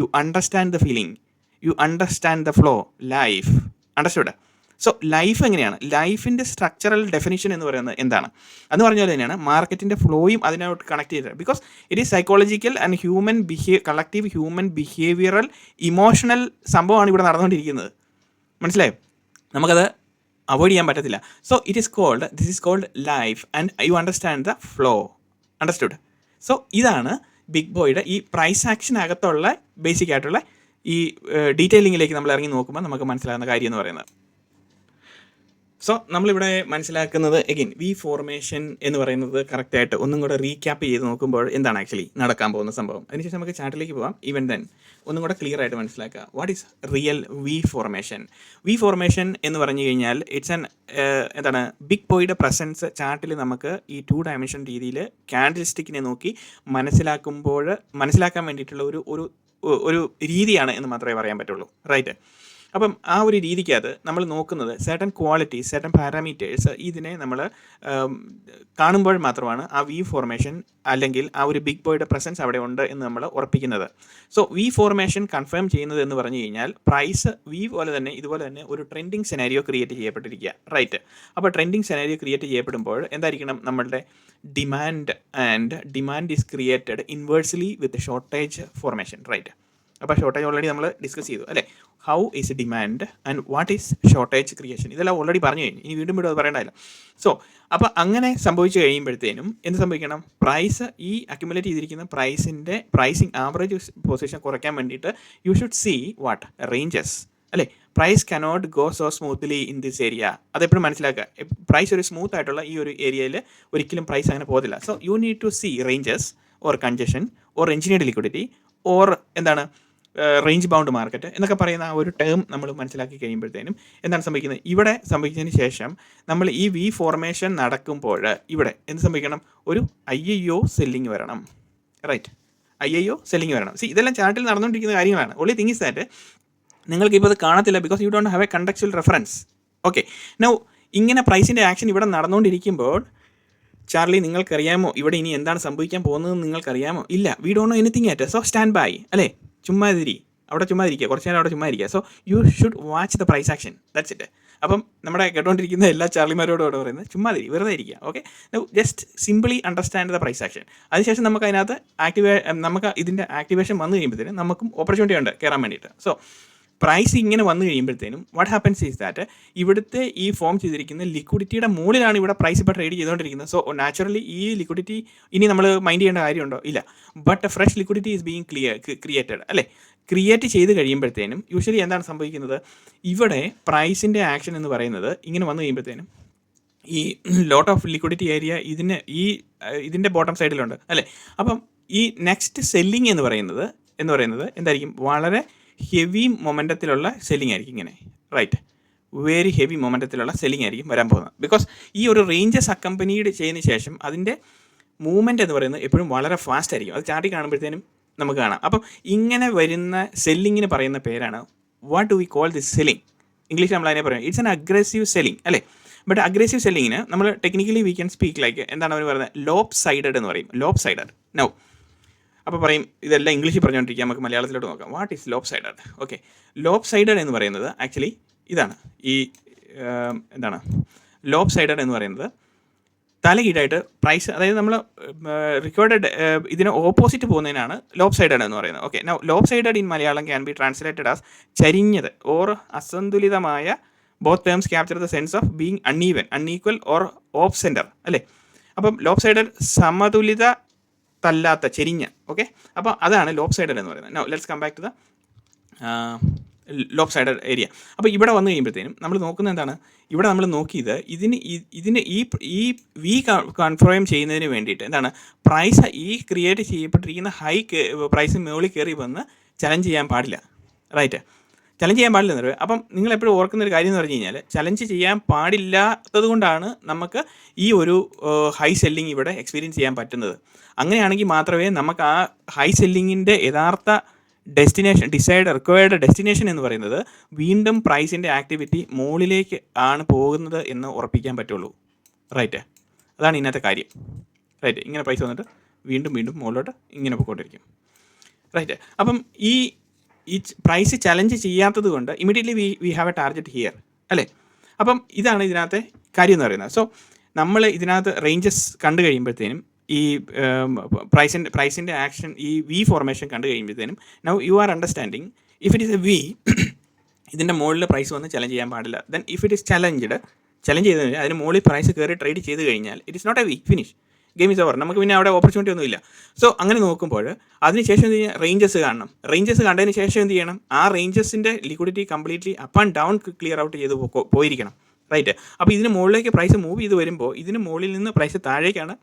you understand the feeling you understand the flow life understood so life എങ്ങനെയാണ്? ലൈഫിന്റെ structural definition എന്ന് പറയുന്നത് എന്താണ്? എന്ന് പറഞ്ഞ പോലെ തന്നെയാണ് മാർക്കറ്റിന്റെ ഫ്ലോയും അതിനോട്ട് കണക്ട് ചെയ്തത് because it is psychological and human ബിഹേ collective human behavioural emotional സംഭവമാണ് ഇവിടെ നടന്നുകൊണ്ടിരിക്കുന്നത്. മനസ്സിലായോ? നമുക്കത് അവോയ്ഡ് ചെയ്യാൻ പറ്റത്തില്ല. So it is called this is called life and you understand the flow understood so ഇതാണ് ബിഗ് ബോയുടെ ഈ പ്രൈസ് ആക്ഷനകത്തുള്ള ബേസിക് ആയിട്ടുള്ള ഈ ഡീറ്റെയിലിങ്ങിലേക്ക് നമ്മൾ ഇറങ്ങി നോക്കുമ്പോൾ നമുക്ക് മനസ്സിലാകുന്ന കാര്യം എന്ന് പറയുന്നത്. സോ നമ്മളിവിടെ മനസ്സിലാക്കുന്നത് എഗെയിൻ വി ഫോർമേഷൻ എന്ന് പറയുന്നത് കറക്റ്റായിട്ട് ഒന്നും കൂടെ റീക്യാപ്പ് ചെയ്ത് നോക്കുമ്പോൾ എന്താണ് ആക്ച്വലി നടക്കാൻ പോകുന്ന സംഭവം? അതിനുശേഷം നമുക്ക് ചാർട്ടിലേക്ക് പോകാം ഈവൻ ദെൻ ഒന്നും കൂടെ ക്ലിയർ ആയിട്ട് മനസ്സിലാക്കുക. What is real V formation V formation എന്ന് പറഞ്ഞു കഴിഞ്ഞാൽ ഇറ്റ്സ് ആൻ എന്താണ് ബിഗ് ബോയുടെ പ്രസൻസ് ചാർട്ടിൽ നമുക്ക് ഈ ടു ഡയമെൻഷൻ രീതിയിൽ ക്യാൻഡിൽസ്റ്റിക്കിനെ നോക്കി മനസ്സിലാക്കുമ്പോൾ മനസ്സിലാക്കാൻ വേണ്ടിയിട്ടുള്ള ഒരു ഒരു ഒരു രീതിയാണ് എന്ന് മാത്രമേ പറയാൻ പറ്റുള്ളൂ. റൈറ്റ് അപ്പം ആ ഒരു രീതിക്കകത്ത് നമ്മൾ നോക്കുന്നത് സെർട്ടൺ ക്വാളിറ്റി സെർട്ടൺ പാരാമീറ്റേഴ്സ് ഇതിനെ നമ്മൾ കാണുമ്പോൾ മാത്രമാണ് ആ വി ഫോർമേഷൻ അല്ലെങ്കിൽ ആ ഒരു ബിഗ് ബോയുടെ പ്രസൻസ് അവിടെ ഉണ്ട് എന്ന് നമ്മൾ ഉറപ്പിക്കുന്നത്. സോ വി ഫോർമേഷൻ കൺഫേം ചെയ്യുന്നത് എന്ന് പറഞ്ഞു കഴിഞ്ഞാൽ പ്രൈസ് വി പോലെ തന്നെ ഇതുപോലെ തന്നെ ഒരു ട്രെൻഡിങ് സെനാരിയോ ക്രിയേറ്റ് ചെയ്യപ്പെട്ടിരിക്കുക. റൈറ്റ് അപ്പോൾ ട്രെൻഡിങ് സെനാരിയോ ക്രിയേറ്റ് ചെയ്യപ്പെടുമ്പോൾ എന്തായിരിക്കണം? നമ്മളുടെ demand and demand is created inversely with shortage formation right അപ്പോൾ ഷോർട്ടേജ് ഓൾറെഡി നമ്മൾ ഡിസ്കസ് ചെയ്തു. അല്ലേ? How is demand and what is shortage creation ഇതെല്ലാം ഓൾറെഡി പറഞ്ഞു കഴിഞ്ഞു. ഇനി വീണ്ടും വീണ്ടും അത് പറയേണ്ടതില്ല. സോ അപ്പോൾ അങ്ങനെ സംഭവിച്ചു കഴിയുമ്പോഴത്തേനും എന്ത് സംഭവിക്കണം? പ്രൈസ് ഈ അക്യുമുലേറ്റ് ചെയ്തിരിക്കുന്ന പ്രൈസിന്റെ പ്രൈസിങ് ആവറേജ് പൊസിഷൻ കുറയ്ക്കാൻ വേണ്ടിയിട്ട് you should see what ranges അല്ലേ? Price cannot go so smoothly in this area അതെപ്പോഴും മനസ്സിലാക്കുക. പ്രൈസ് ഒരു സ്മൂത്ത് ആയിട്ടുള്ള ഈ ഒരു ഏരിയയിൽ ഒരിക്കലും പ്രൈസ് അങ്ങനെ പോകത്തില്ല. So you need to see ranges or congestion or engineered liquidity or എന്താണ്? റേഞ്ച് ബൗണ്ട് മാർക്കറ്റ് എന്നൊക്കെ പറയുന്ന ആ ഒരു ടേം നമ്മൾ മനസ്സിലാക്കി കഴിയുമ്പോഴത്തേനും എന്താണ് സംഭവിക്കുന്നത്? ഇവിടെ സംഭവിച്ചതിന് ശേഷം നമ്മൾ ഈ വി ഫോർമേഷൻ നടക്കുമ്പോൾ ഇവിടെ എന്ത് സംഭവിക്കണം? ഒരു ഐ ഐ ഒ സെല്ലിങ് വരണം. Right I I O selling വരണം. സി ഇതെല്ലാം ചാർട്ടിൽ നടന്നുകൊണ്ടിരിക്കുന്ന കാര്യങ്ങളാണ്. ഓൺലി തിങ് ഇസ് ദാറ്റ് നിങ്ങൾക്ക് ഇപ്പോൾ അത് കാണത്തില്ല because you don't have a contextual reference okay now ഇങ്ങനെ പ്രൈസിന്റെ ആക്ഷൻ ഇവിടെ നടന്നുകൊണ്ടിരിക്കുമ്പോൾ ചാർലി നിങ്ങൾക്കറിയാമോ ഇവിടെ ഇനി എന്താണ് സംഭവിക്കാൻ പോകുന്നതെന്ന് നിങ്ങൾക്കറിയാമോ? ഇല്ല. We don't know anything at so stand by അല്ലേ? ചുമ്മാ ഇരി അവിടെ ചുമ്മാ ഇരിക്കുക കുറച്ച് നേരം അവിടെ ചുമ്മാ ഇരിക്കുക so you should watch the price action that's it അപ്പം നമ്മുടെ കേട്ടോണ്ടിരിക്കുന്ന എല്ലാ ചാർലിമാരോടും പറയുന്നത് ചുമ്മാ ഇരി വെറുതെ ഇരിക്കുക. Okay just simply understand the price action അതിനുശേഷം നമുക്ക് അതിനകത്ത് ആക്ടിവേ നമുക്ക് ഇതിന്റെ ആക്ടിവേഷൻ വന്നു കഴിയുമ്പോഴത്തേനും നമുക്കും ഓപ്പർച്യൂണിറ്റി ഉണ്ട് കയറാൻ വേണ്ടിയിട്ട്. സോ പ്രൈസ് ഇങ്ങനെ വന്നു കഴിയുമ്പോഴത്തേനും വാട്ട് ഹാപ്പൻസ് ഈസ് ദാറ്റ് ഇവിടുത്തെ ഈ ഫോം ചെയ്തിരിക്കുന്ന ലിക്വിഡിറ്റിയുടെ മുകളിലാണ് ഇവിടെ പ്രൈസ് ഇപ്പോൾ ട്രേഡ് ചെയ്തുകൊണ്ടിരിക്കുന്നത്. സോ നാച്ചുറലി ഈ ലിക്വിഡിറ്റി ഇനി നമ്മൾ മൈൻഡ് ചെയ്യേണ്ട കാര്യമുണ്ടോ? ഇല്ല. But fresh liquidity is being clear created അല്ലേ? ക്രിയേറ്റ് ചെയ്ത് കഴിയുമ്പോഴത്തേനും യൂഷ്വലി എന്താണ് സംഭവിക്കുന്നത്? ഇവിടെ പ്രൈസിന്റെ ആക്ഷൻ എന്ന് പറയുന്നത് ഇങ്ങനെ വന്നു കഴിയുമ്പോഴത്തേനും ഈ ലോട്ട് ഓഫ് ലിക്വിഡിറ്റി ഏരിയ ഇതിന് ഈ ഇതിന്റെ ബോട്ടം സൈഡിലുണ്ട് അല്ലേ? അപ്പം ഈ നെക്സ്റ്റ് സെല്ലിംഗ് എന്ന് പറയുന്നത് എന്ന് പറയുന്നത് എന്തായിരിക്കും? വളരെ ഹെവി മൊമെന്റത്തിലുള്ള സെല്ലിംഗ് ആയിരിക്കും ഇങ്ങനെ. റൈറ്റ് വെരി ഹെവി മൊമെന്റത്തിലുള്ള സെല്ലിംഗ് ആയിരിക്കും വരാൻ പോകുന്നത്. ബിക്കോസ് ഈ ഒരു റേഞ്ചസ് അക്കമ്പനീഡ് ചെയ്യുന്ന ശേഷം അതിന്റെ മൂവ്മെന്റ് എന്ന് പറയുന്നത് എപ്പോഴും വളരെ ഫാസ്റ്റ് ആയിരിക്കും. അത് ചാട്ടി കാണുമ്പോഴത്തേനും നമുക്ക് കാണാം. അപ്പം ഇങ്ങനെ വരുന്ന സെല്ലിങ്ങിന് പറയുന്ന പേരാണ് what do we call this selling English നമ്മൾ അതിനെ പറയാം. ഇറ്റ്സ് എൻ അഗ്രസീവ് സെല്ലിംഗ് അല്ലേ? ബട്ട് അഗ്രസീവ് സെല്ലിങ്ങിന് നമ്മൾ technically we can speak like എന്താണ് അവർ പറയുന്നത്? ലോപ് സൈഡഡ് എന്ന് പറയും. ലോപ് സൈഡഡ് നോ അപ്പോൾ പറയും ഇതെല്ലാം ഇംഗ്ലീഷിൽ പറഞ്ഞുകൊണ്ടിരിക്കുക. നമുക്ക് മലയാളത്തിലോട്ട് നോക്കാം. What is lopsided okay lopsided എന്ന് പറയുന്നത് ആക്ച്വലി ഇതാണ്. ഈ എന്താണ്? ലോപ്പ് സൈഡഡ് എന്ന് പറയുന്നത് തലകീഴായിട്ട് പ്രൈസ് അതായത് നമ്മൾ റിക്കോർഡഡ് ഇതിന് ഓപ്പോസിറ്റ് പോകുന്നതിനാണ് ലോപ്പ് സൈഡഡ് എന്ന് പറയുന്നത്. Okay lopsided in Malayalam can be translated as ചരിഞ്ഞത് or അസന്തുലിതമായ both terms capture the sense of being uneven unequal or off center അല്ലേ? അപ്പം ലോപ്പ് സൈഡഡ് സമതുലിത തല്ലാത്ത ചെരിഞ്ഞ ഓക്കെ അപ്പോൾ അതാണ് ലോപ്പ് സൈഡർ എന്ന് പറയുന്നത്. No let's come back to the lopsided area അപ്പോൾ ഇവിടെ വന്നു കഴിയുമ്പോഴത്തേനും നമ്മൾ നോക്കുന്നത് എന്താണ്? ഇവിടെ നമ്മൾ നോക്കിയത് ഇതിന് ഇതിന് ഈ ഈ വി കൺഫേം ചെയ്യുന്നതിന് വേണ്ടിയിട്ട് എന്താണ്? പ്രൈസ് ഈ ക്രിയേറ്റ് ചെയ്യപ്പെട്ടിരിക്കുന്ന ഹൈ പ്രൈസ് മുകളിൽ കയറി വന്ന് ചലഞ്ച് ചെയ്യാൻ പാടില്ല. റൈറ്റ് ചലഞ്ച് ചെയ്യാൻ പാടില്ല എന്നറിയാം അപ്പം നിങ്ങൾ എപ്പോഴും ഓർക്കുന്ന ഒരു കാര്യം എന്ന് പറഞ്ഞു കഴിഞ്ഞാൽ ചലഞ്ച് ചെയ്യാൻ പാടില്ലാത്തത് കൊണ്ടാണ് നമുക്ക് ഈ ഒരു ഹൈ സെല്ലിംഗ് ഇവിടെ എക്സ്പീരിയൻസ് ചെയ്യാൻ പറ്റുന്നത്. അങ്ങനെയാണെങ്കിൽ മാത്രമേ നമുക്ക് ആ ഹൈ സെല്ലിങ്ങിന്റെ യഥാർത്ഥ ഡെസ്റ്റിനേഷൻ ഡിസൈഡ് റിക്വയർഡ് ഡെസ്റ്റിനേഷൻ എന്ന് പറയുന്നത് വീണ്ടും പ്രൈസിന്റെ ആക്ടിവിറ്റി മുകളിലേക്ക് ആണ് പോകുന്നത് എന്ന് ഉറപ്പിക്കാൻ പറ്റുള്ളൂ. റൈറ്റ് അതാണ് ഇന്നത്തെ കാര്യം. റൈറ്റ് ഇങ്ങനെ പ്രൈസ് വന്നിട്ട് വീണ്ടും വീണ്ടും മുകളിലോട്ട് ഇങ്ങനെ പോയിക്കൊണ്ടിരിക്കും. റൈറ്റ് അപ്പം ഈ ഈ പ്രൈസ് ചലഞ്ച് ചെയ്യാത്തത് കൊണ്ട് immediately we we have a target here അല്ലേ? അപ്പം ഇതാണ് ഇതിനകത്തെ കാര്യം എന്ന് പറയുന്നത്. സോ നമ്മൾ ഇതിനകത്ത് റേഞ്ചസ് കണ്ടു കഴിയുമ്പോഴത്തേനും ഈ പ്രൈസിന്റെ പ്രൈസിന്റെ ആക്ഷൻ ഈ വി ഫോർമേഷൻ കണ്ടു കഴിയുമ്പോഴത്തേനും now you are understanding if it is a V ഇതിന്റെ മുകളിൽ പ്രൈസ് വന്ന് ചലഞ്ച് ചെയ്യാൻ പാടില്ല. Then if it is challenged challenge ചെയ്ത് കഴിഞ്ഞാൽ അതിന് മുകളിൽ പ്രൈസ് കയറി ട്രേഡ് ചെയ്ത് കഴിഞ്ഞാൽ it is not a V finish game is over നമുക്ക് പിന്നെ അവിടെ ഓപ്പർച്യൂണിറ്റി ഒന്നും ഇല്ല സോ അങ്ങനെ നോക്കുമ്പോൾ അതിനുശേഷം എന്ത് ചെയ്യുക റേഞ്ചസ് കാണണം. റേഞ്ചസ് കണ്ടതിന് ശേഷം എന്ത് ചെയ്യണം? ആ റേഞ്ചസിന്റെ liquidity completely up and down clear out ചെയ്ത് പോയിരിക്കണം. റൈറ്റ് അപ്പോൾ ഇതിന് മുകളിലേക്ക് പ്രൈസ് മൂവ് ചെയ്ത് വരുമ്പോൾ ഇതിന് മുകളിൽ നിന്ന് പ്രൈസ് താഴേക്കാണ്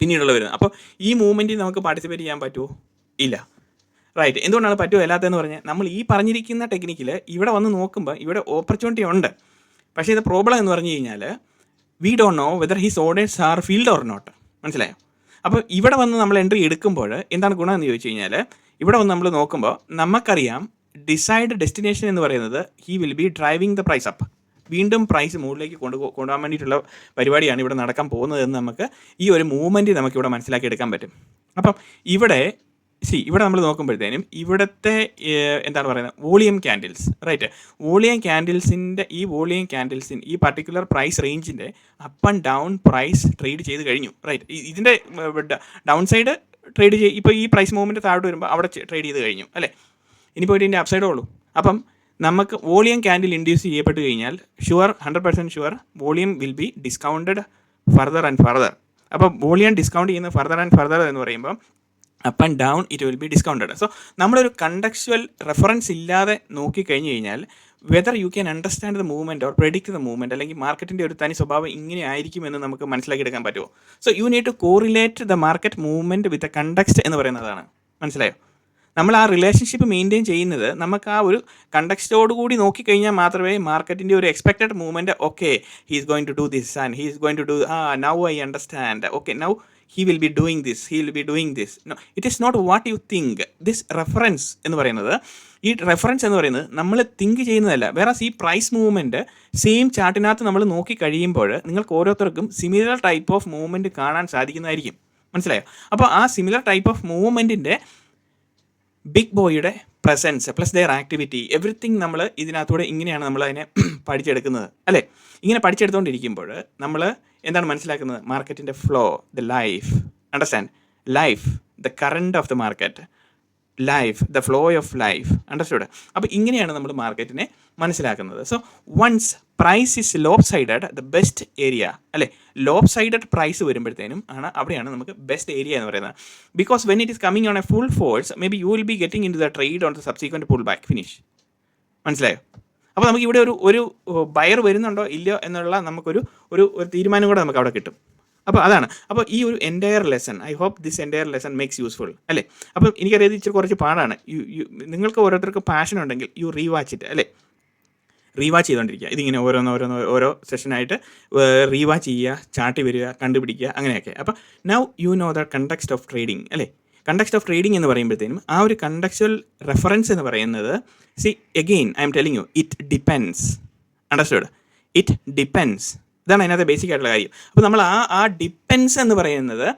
പിന്നീടുള്ള വരുന്നത്. അപ്പോൾ ഈ മൂവ്മെന്റിൽ നമുക്ക് പാർട്ടിസിപ്പേറ്റ് ചെയ്യാൻ പറ്റുമോ ഇല്ല. റൈറ്റ് എന്തുകൊണ്ടാണ് പറ്റുമോ അല്ലാത്തതെന്ന് പറഞ്ഞാൽ നമ്മൾ ഈ പറഞ്ഞിരിക്കുന്ന ടെക്നിക്കിൽ ഇവിടെ വന്ന് നോക്കുമ്പോൾ ഇവിടെ ഓപ്പർച്യൂണിറ്റി ഉണ്ട്. പക്ഷേ ഇത് പ്രോബ്ലം എന്ന് പറഞ്ഞു കഴിഞ്ഞാൽ we don't know whether his orders are filled or not മനസ്സിലായോ? അപ്പോൾ ഇവിടെ വന്ന് നമ്മൾ എൻട്രി എടുക്കുമ്പോൾ എന്താണ് ഗുണം എന്ന് ചോദിച്ചു കഴിഞ്ഞാൽ ഇവിടെ വന്ന് നമ്മൾ നോക്കുമ്പോൾ നമുക്കറിയാം ഡിസൈഡ് ഡെസ്റ്റിനേഷൻ എന്ന് പറയുന്നത് he will be driving the price up വീണ്ടും പ്രൈസ് മുകളിലേക്ക് കൊണ്ടു കൊണ്ടുപോകാൻ വേണ്ടിയിട്ടുള്ള പരിപാടിയാണ് ഇവിടെ നടക്കാൻ പോകുന്നതെന്ന് നമുക്ക് ഈ ഒരു മൂവ്മെന്റ് നമുക്ക് ഇവിടെ മനസ്സിലാക്കി എടുക്കാൻ പറ്റും. അപ്പം ഇവിടെ സി ഇവിടെ നമ്മൾ നോക്കുമ്പോഴത്തേനും ഇവിടുത്തെ എന്താണ് പറയുന്നത്? വോളിയം ക്യാൻഡിൽസ് റൈറ്റ് വോളിയം ക്യാൻഡിൽസിന്റെ ഈ വോളിയം ക്യാൻഡിൽസിൻ ഈ പർട്ടിക്കുലർ പ്രൈസ് റേഞ്ചിന്റെ up and down price trade ചെയ്ത് കഴിഞ്ഞു റൈറ്റ് ഇതിന്റെ ഡൗൺ സൈഡ് ട്രേഡ് ചെയ്ത് ഇപ്പോൾ ഈ പ്രൈസ് മൂവ്മെന്റ് താഴോട്ട് വരുമ്പോൾ അവിടെ ട്രേഡ് ചെയ്ത് കഴിഞ്ഞു അല്ലേ? ഇനി പോയിട്ട് ഇതിന്റെ അപ്സൈഡേ ഉള്ളൂ. അപ്പം നമുക്ക് വോളിയം ക്യാൻഡിൽ ഇൻഡ്യൂസ് ചെയ്യപ്പെട്ട് കഴിഞ്ഞാൽ sure hundred percent sure volume will be discounted further and further. അപ്പോൾ വോളിയം ഡിസ്കൗണ്ട് ചെയ്യുന്ന ഫർദർ ആൻഡ് ഫർദർ എന്ന് പറയുമ്പോൾ up and down it will be discounted. So നമ്മളൊരു കണ്ടക്ച്വൽ റെഫറൻസ് ഇല്ലാതെ നോക്കി നോക്കിക്കഴിഞ്ഞ് കഴിഞ്ഞാൽ whether you can understand the movement or predict the movement അല്ലെങ്കിൽ മാർക്കറ്റിന്റെ ഒരു തനി സ്വഭാവം ഇങ്ങനെ ആയിരിക്കും എന്ന് നമുക്ക് മനസ്സിലാക്കി എടുക്കാൻ പറ്റുമോ? So you need to correlate the market movement with a context എന്ന് പറയുന്നതാണ്. മനസ്സിലായോ? നമ്മൾ ആ റിലേഷൻഷിപ്പ് മെയിന്റെയിൻ ചെയ്യുന്നത് നമുക്ക് ആ ഒരു കണ്ടക്സ്റ്റോട് കൂടി നോക്കിക്കഴിഞ്ഞാൽ മാത്രമേ മാർക്കറ്റിന്റെ ഒരു expected movement okay he's going to do this and he's going to do ആ now I understand okay now he will be doing this he will be doing this no it is not what you think this reference എന്ന് പറയുന്നത് ഈ reference എന്ന് പറയുന്നത് നമ്മൾ think ചെയ്യുന്നതല്ല. വേറെ ഈ പ്രൈസ് മൂവ്മെന്റ് സെയിം ചാർട്ടിനകത്ത് നമ്മൾ നോക്കി കഴിയുമ്പോൾ നിങ്ങൾക്ക് ഓരോരുത്തർക്കും സിമിലർ ടൈപ്പ് ഓഫ് മൂവ്മെന്റ് കാണാൻ സാധിക്കുന്നതായിരിക്കും. മനസ്സിലായോ? അപ്പോൾ ആ സിമിലർ ടൈപ്പ് ഓഫ് മൂവ്മെന്റിന്റെ big ബോയുടെ presence plus their activity everything നമ്മൾ ഇതിനകത്തൂടെ ഇങ്ങനെയാണ് നമ്മൾ അതിനെ പഠിച്ചെടുക്കുന്നത്. അല്ലേ? ഇങ്ങനെ പഠിച്ചെടുത്തുകൊണ്ടിരിക്കുമ്പോൾ നമ്മൾ എന്താണ് മനസ്സിലാക്കുന്നത്? മാർക്കറ്റിന്റെ flow the life understand life the current of the market life the flow of life understood അപ്പോൾ ഇങ്ങനെയാണ് നമ്മൾ മാർക്കറ്റിനെ മനസ്സിലാക്കുന്നത്. So once price is lopsided the best area അല്ലേ? ലോപ്പ് സൈഡഡ് പ്രൈസ് വരുമ്പോഴത്തേനും ആണ് അവിടെയാണ് നമുക്ക് ബെസ്റ്റ് ഏരിയ എന്ന് പറയുന്നത്. Because when it is coming on a full force maybe you will be getting into the trade on the subsequent pull back finish മനസ്സിലായോ? അപ്പോൾ നമുക്ക് ഇവിടെ ഒരു ഒരു ബയർ വരുന്നുണ്ടോ? ഇല്ലയോ? എന്നുള്ള നമുക്കൊരു ഒരു ഒരു തീരുമാനം കൂടെ നമുക്ക് അവിടെ കിട്ടും. അപ്പോൾ അതാണ്. അപ്പോൾ ഈ ഒരു entire lesson I hope this entire lesson makes useful അല്ലേ? അപ്പം എനിക്കറിയാം ഇത് ഇച്ചിരി കുറച്ച് പാടാണ്. നിങ്ങൾക്ക് ഓരോരുത്തർക്ക് പാഷൻ ഉണ്ടെങ്കിൽ യു റീവാച്ച് ഇറ്റ് അല്ലേ? റീവാച്ച് ചെയ്തുകൊണ്ടിരിക്കുക ഇതിങ്ങനെ ഓരോന്ന് ഓരോന്ന് ഓരോ സെഷനായിട്ട് റീവാച്ച് ചെയ്യുക ചാട്ടി വരിക കണ്ടുപിടിക്കുക അങ്ങനെയൊക്കെ. അപ്പോൾ now you know the context of trading അല്ലേ? കണ്ടക്സ്റ്റ് ഓഫ് ട്രേഡിംഗ് എന്ന് പറയുമ്പോഴത്തേനും ആ ഒരു കണ്ടക്ച്വൽ റെഫറൻസ് എന്ന് പറയുന്നത് see again I'm telling you it depends understood it depends ഇതാണ് അതിനകത്ത് ബേസിക് ആയിട്ടുള്ള കാര്യം. അപ്പോൾ നമ്മൾ ആ ആ ഡിപ്പെൻസ് എന്ന് പറയുന്നത്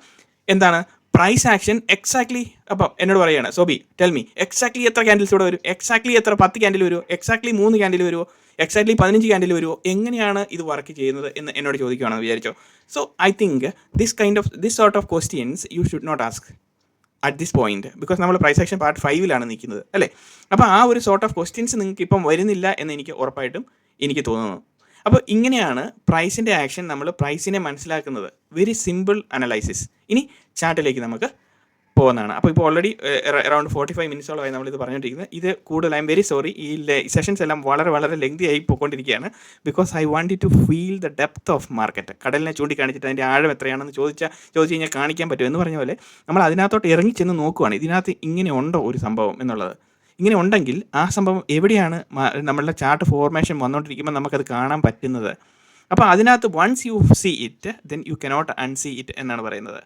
എന്താണ്? പ്രൈസ് ആക്ഷൻ എക്സാക്ട്ലി അപ്പം എന്നോട് പറയുകയാണ് സോബി ടെൽ മീ എക്സാക്ട്ലി എത്ര ക്യാൻഡിൽസ് ഇവിടെ വരും? എക്സാക്ട്ലി എത്ര പത്ത് ക്യാൻഡിൽ വരുമോ എക്സാക്ട്ലി മൂന്ന് ക്യാൻഡിൽ വരുമോ എക്സാക്ട്ലി പതിനഞ്ച് ക്യാൻഡിൽ വരുമോ എങ്ങനെയാണ് ഇത് വർക്ക് ചെയ്യുന്നത്? എന്ന് എന്നോട് ചോദിക്കുകയാണെന്ന് വിചാരിച്ചോ. So I think this kind of this sort of questions you should not ask at this point because നമ്മൾ പ്രൈസ് ആക്ഷൻ പാർട്ട് ഫൈവിലാണ് നിൽക്കുന്നത് അല്ലേ? അപ്പോൾ ആ ഒരു സോർട്ട് ഓഫ് ക്വസ്റ്റ്യൻസ് നിങ്ങൾക്ക് ഇപ്പം വരുന്നില്ല എന്ന് എനിക്ക് ഉറപ്പായിട്ടും എനിക്ക് തോന്നുന്നു. അപ്പോൾ ഇങ്ങനെയാണ് പ്രൈസിന്റെ ആക്ഷൻ നമ്മൾ പ്രൈസിനെ മനസ്സിലാക്കുന്നത്. വെരി സിമ്പിൾ അനലൈസിസ് ഇനി ചാർട്ടിലേക്ക് നമുക്ക് പോകുന്നതാണ്. അപ്പോൾ ഇപ്പോൾ ഓൾറെഡി അറൗണ്ട് ഫോർട്ടി ഫൈവ് മിനിറ്റ്സോളമായി നമ്മളിത് പറഞ്ഞുകൊണ്ടിരിക്കുന്നത്. ഇത് കൂടുതൽ ഐ എം വെരി സോറി ഈ സെഷൻസ് എല്ലാം വളരെ വളരെ ലെങ്തി ആയി പോയിക്കൊണ്ടിരിക്കുകയാണ്. Because I want to feel the depth of market കടലിനെ ചൂണ്ടിക്കാണിച്ചിട്ട് അതിന്റെ ആഴം എത്രയാണെന്ന് ചോദിച്ചാൽ ചോദിച്ചു കഴിഞ്ഞാൽ കാണിക്കാൻ പറ്റും. എന്ന് പറഞ്ഞ പോലെ നമ്മൾ അതിനകത്തോട്ട് ഇറങ്ങി ചെന്ന് നോക്കുവാണ്. ഇതിനകത്ത് ഇങ്ങനെ ഉണ്ടോ ഒരു സംഭവം എന്നുള്ളത്. ഇങ്ങനെ ഉണ്ടെങ്കിൽ ആ സംഭവം എവിടെയാണ് നമ്മളുടെ ചാർട്ട് ഫോർമേഷൻ വന്നുകൊണ്ടിരിക്കുമ്പോൾ നമുക്കത് കാണാൻ പറ്റുന്നത്. അപ്പോൾ അതിനകത്ത് once you see it then you cannot unsee it എന്നാണ് പറയുന്നത്.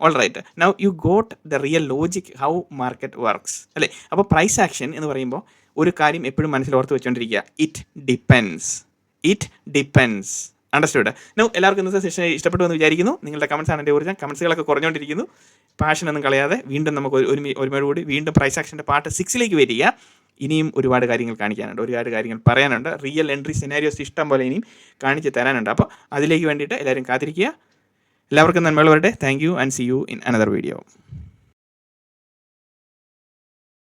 All right now you got the real logic how market works അല്ലേ? അപ്പോൾ പ്രൈസ് ആക്ഷൻ എന്ന് പറയുമ്പോൾ ഒരു കാര്യം എപ്പോഴും മനസ്സിൽ ഓർത്ത് വെച്ചുകൊണ്ടിരിക്കുക it depends it depends understood no എല്ലാവർക്കും ഇന്നത്തെ സെഷൻ ഇഷ്ടപ്പെട്ടു എന്ന് വിചാരിക്കുന്നു. നിങ്ങളുടെ കമൻസ് ആണ് എന്റെ ഊർജം കമൻസുകളൊക്കെ കുറഞ്ഞുകൊണ്ടിരിക്കുന്നു. പാഷൻ ഒന്നും കളയാതെ വീണ്ടും നമുക്ക് ഒരു ഒരുമി ഒരുമയോട് കൂടി വീണ്ടും പ്രൈസ് ആക്ഷന്റെ പാർട്ട് സിക്സിലേക്ക് വരിക. ഇനിയും ഒരുപാട് കാര്യങ്ങൾ കാണിക്കാനുണ്ട്. ഒരുപാട് കാര്യങ്ങൾ പറയാനുണ്ട്. റിയൽ എൻട്രി സെനാരിയോസ് ഇഷ്ടം പോലെ ഇനിയും കാണിച്ച് തരാനുണ്ട്. അപ്പോൾ അതിലേക്ക് വേണ്ടിയിട്ട് എല്ലാവരും കാത്തിരിക്കുക. എല്ലാവർക്കും നന്മകൾ വരട്ടെ thank you and see you in another video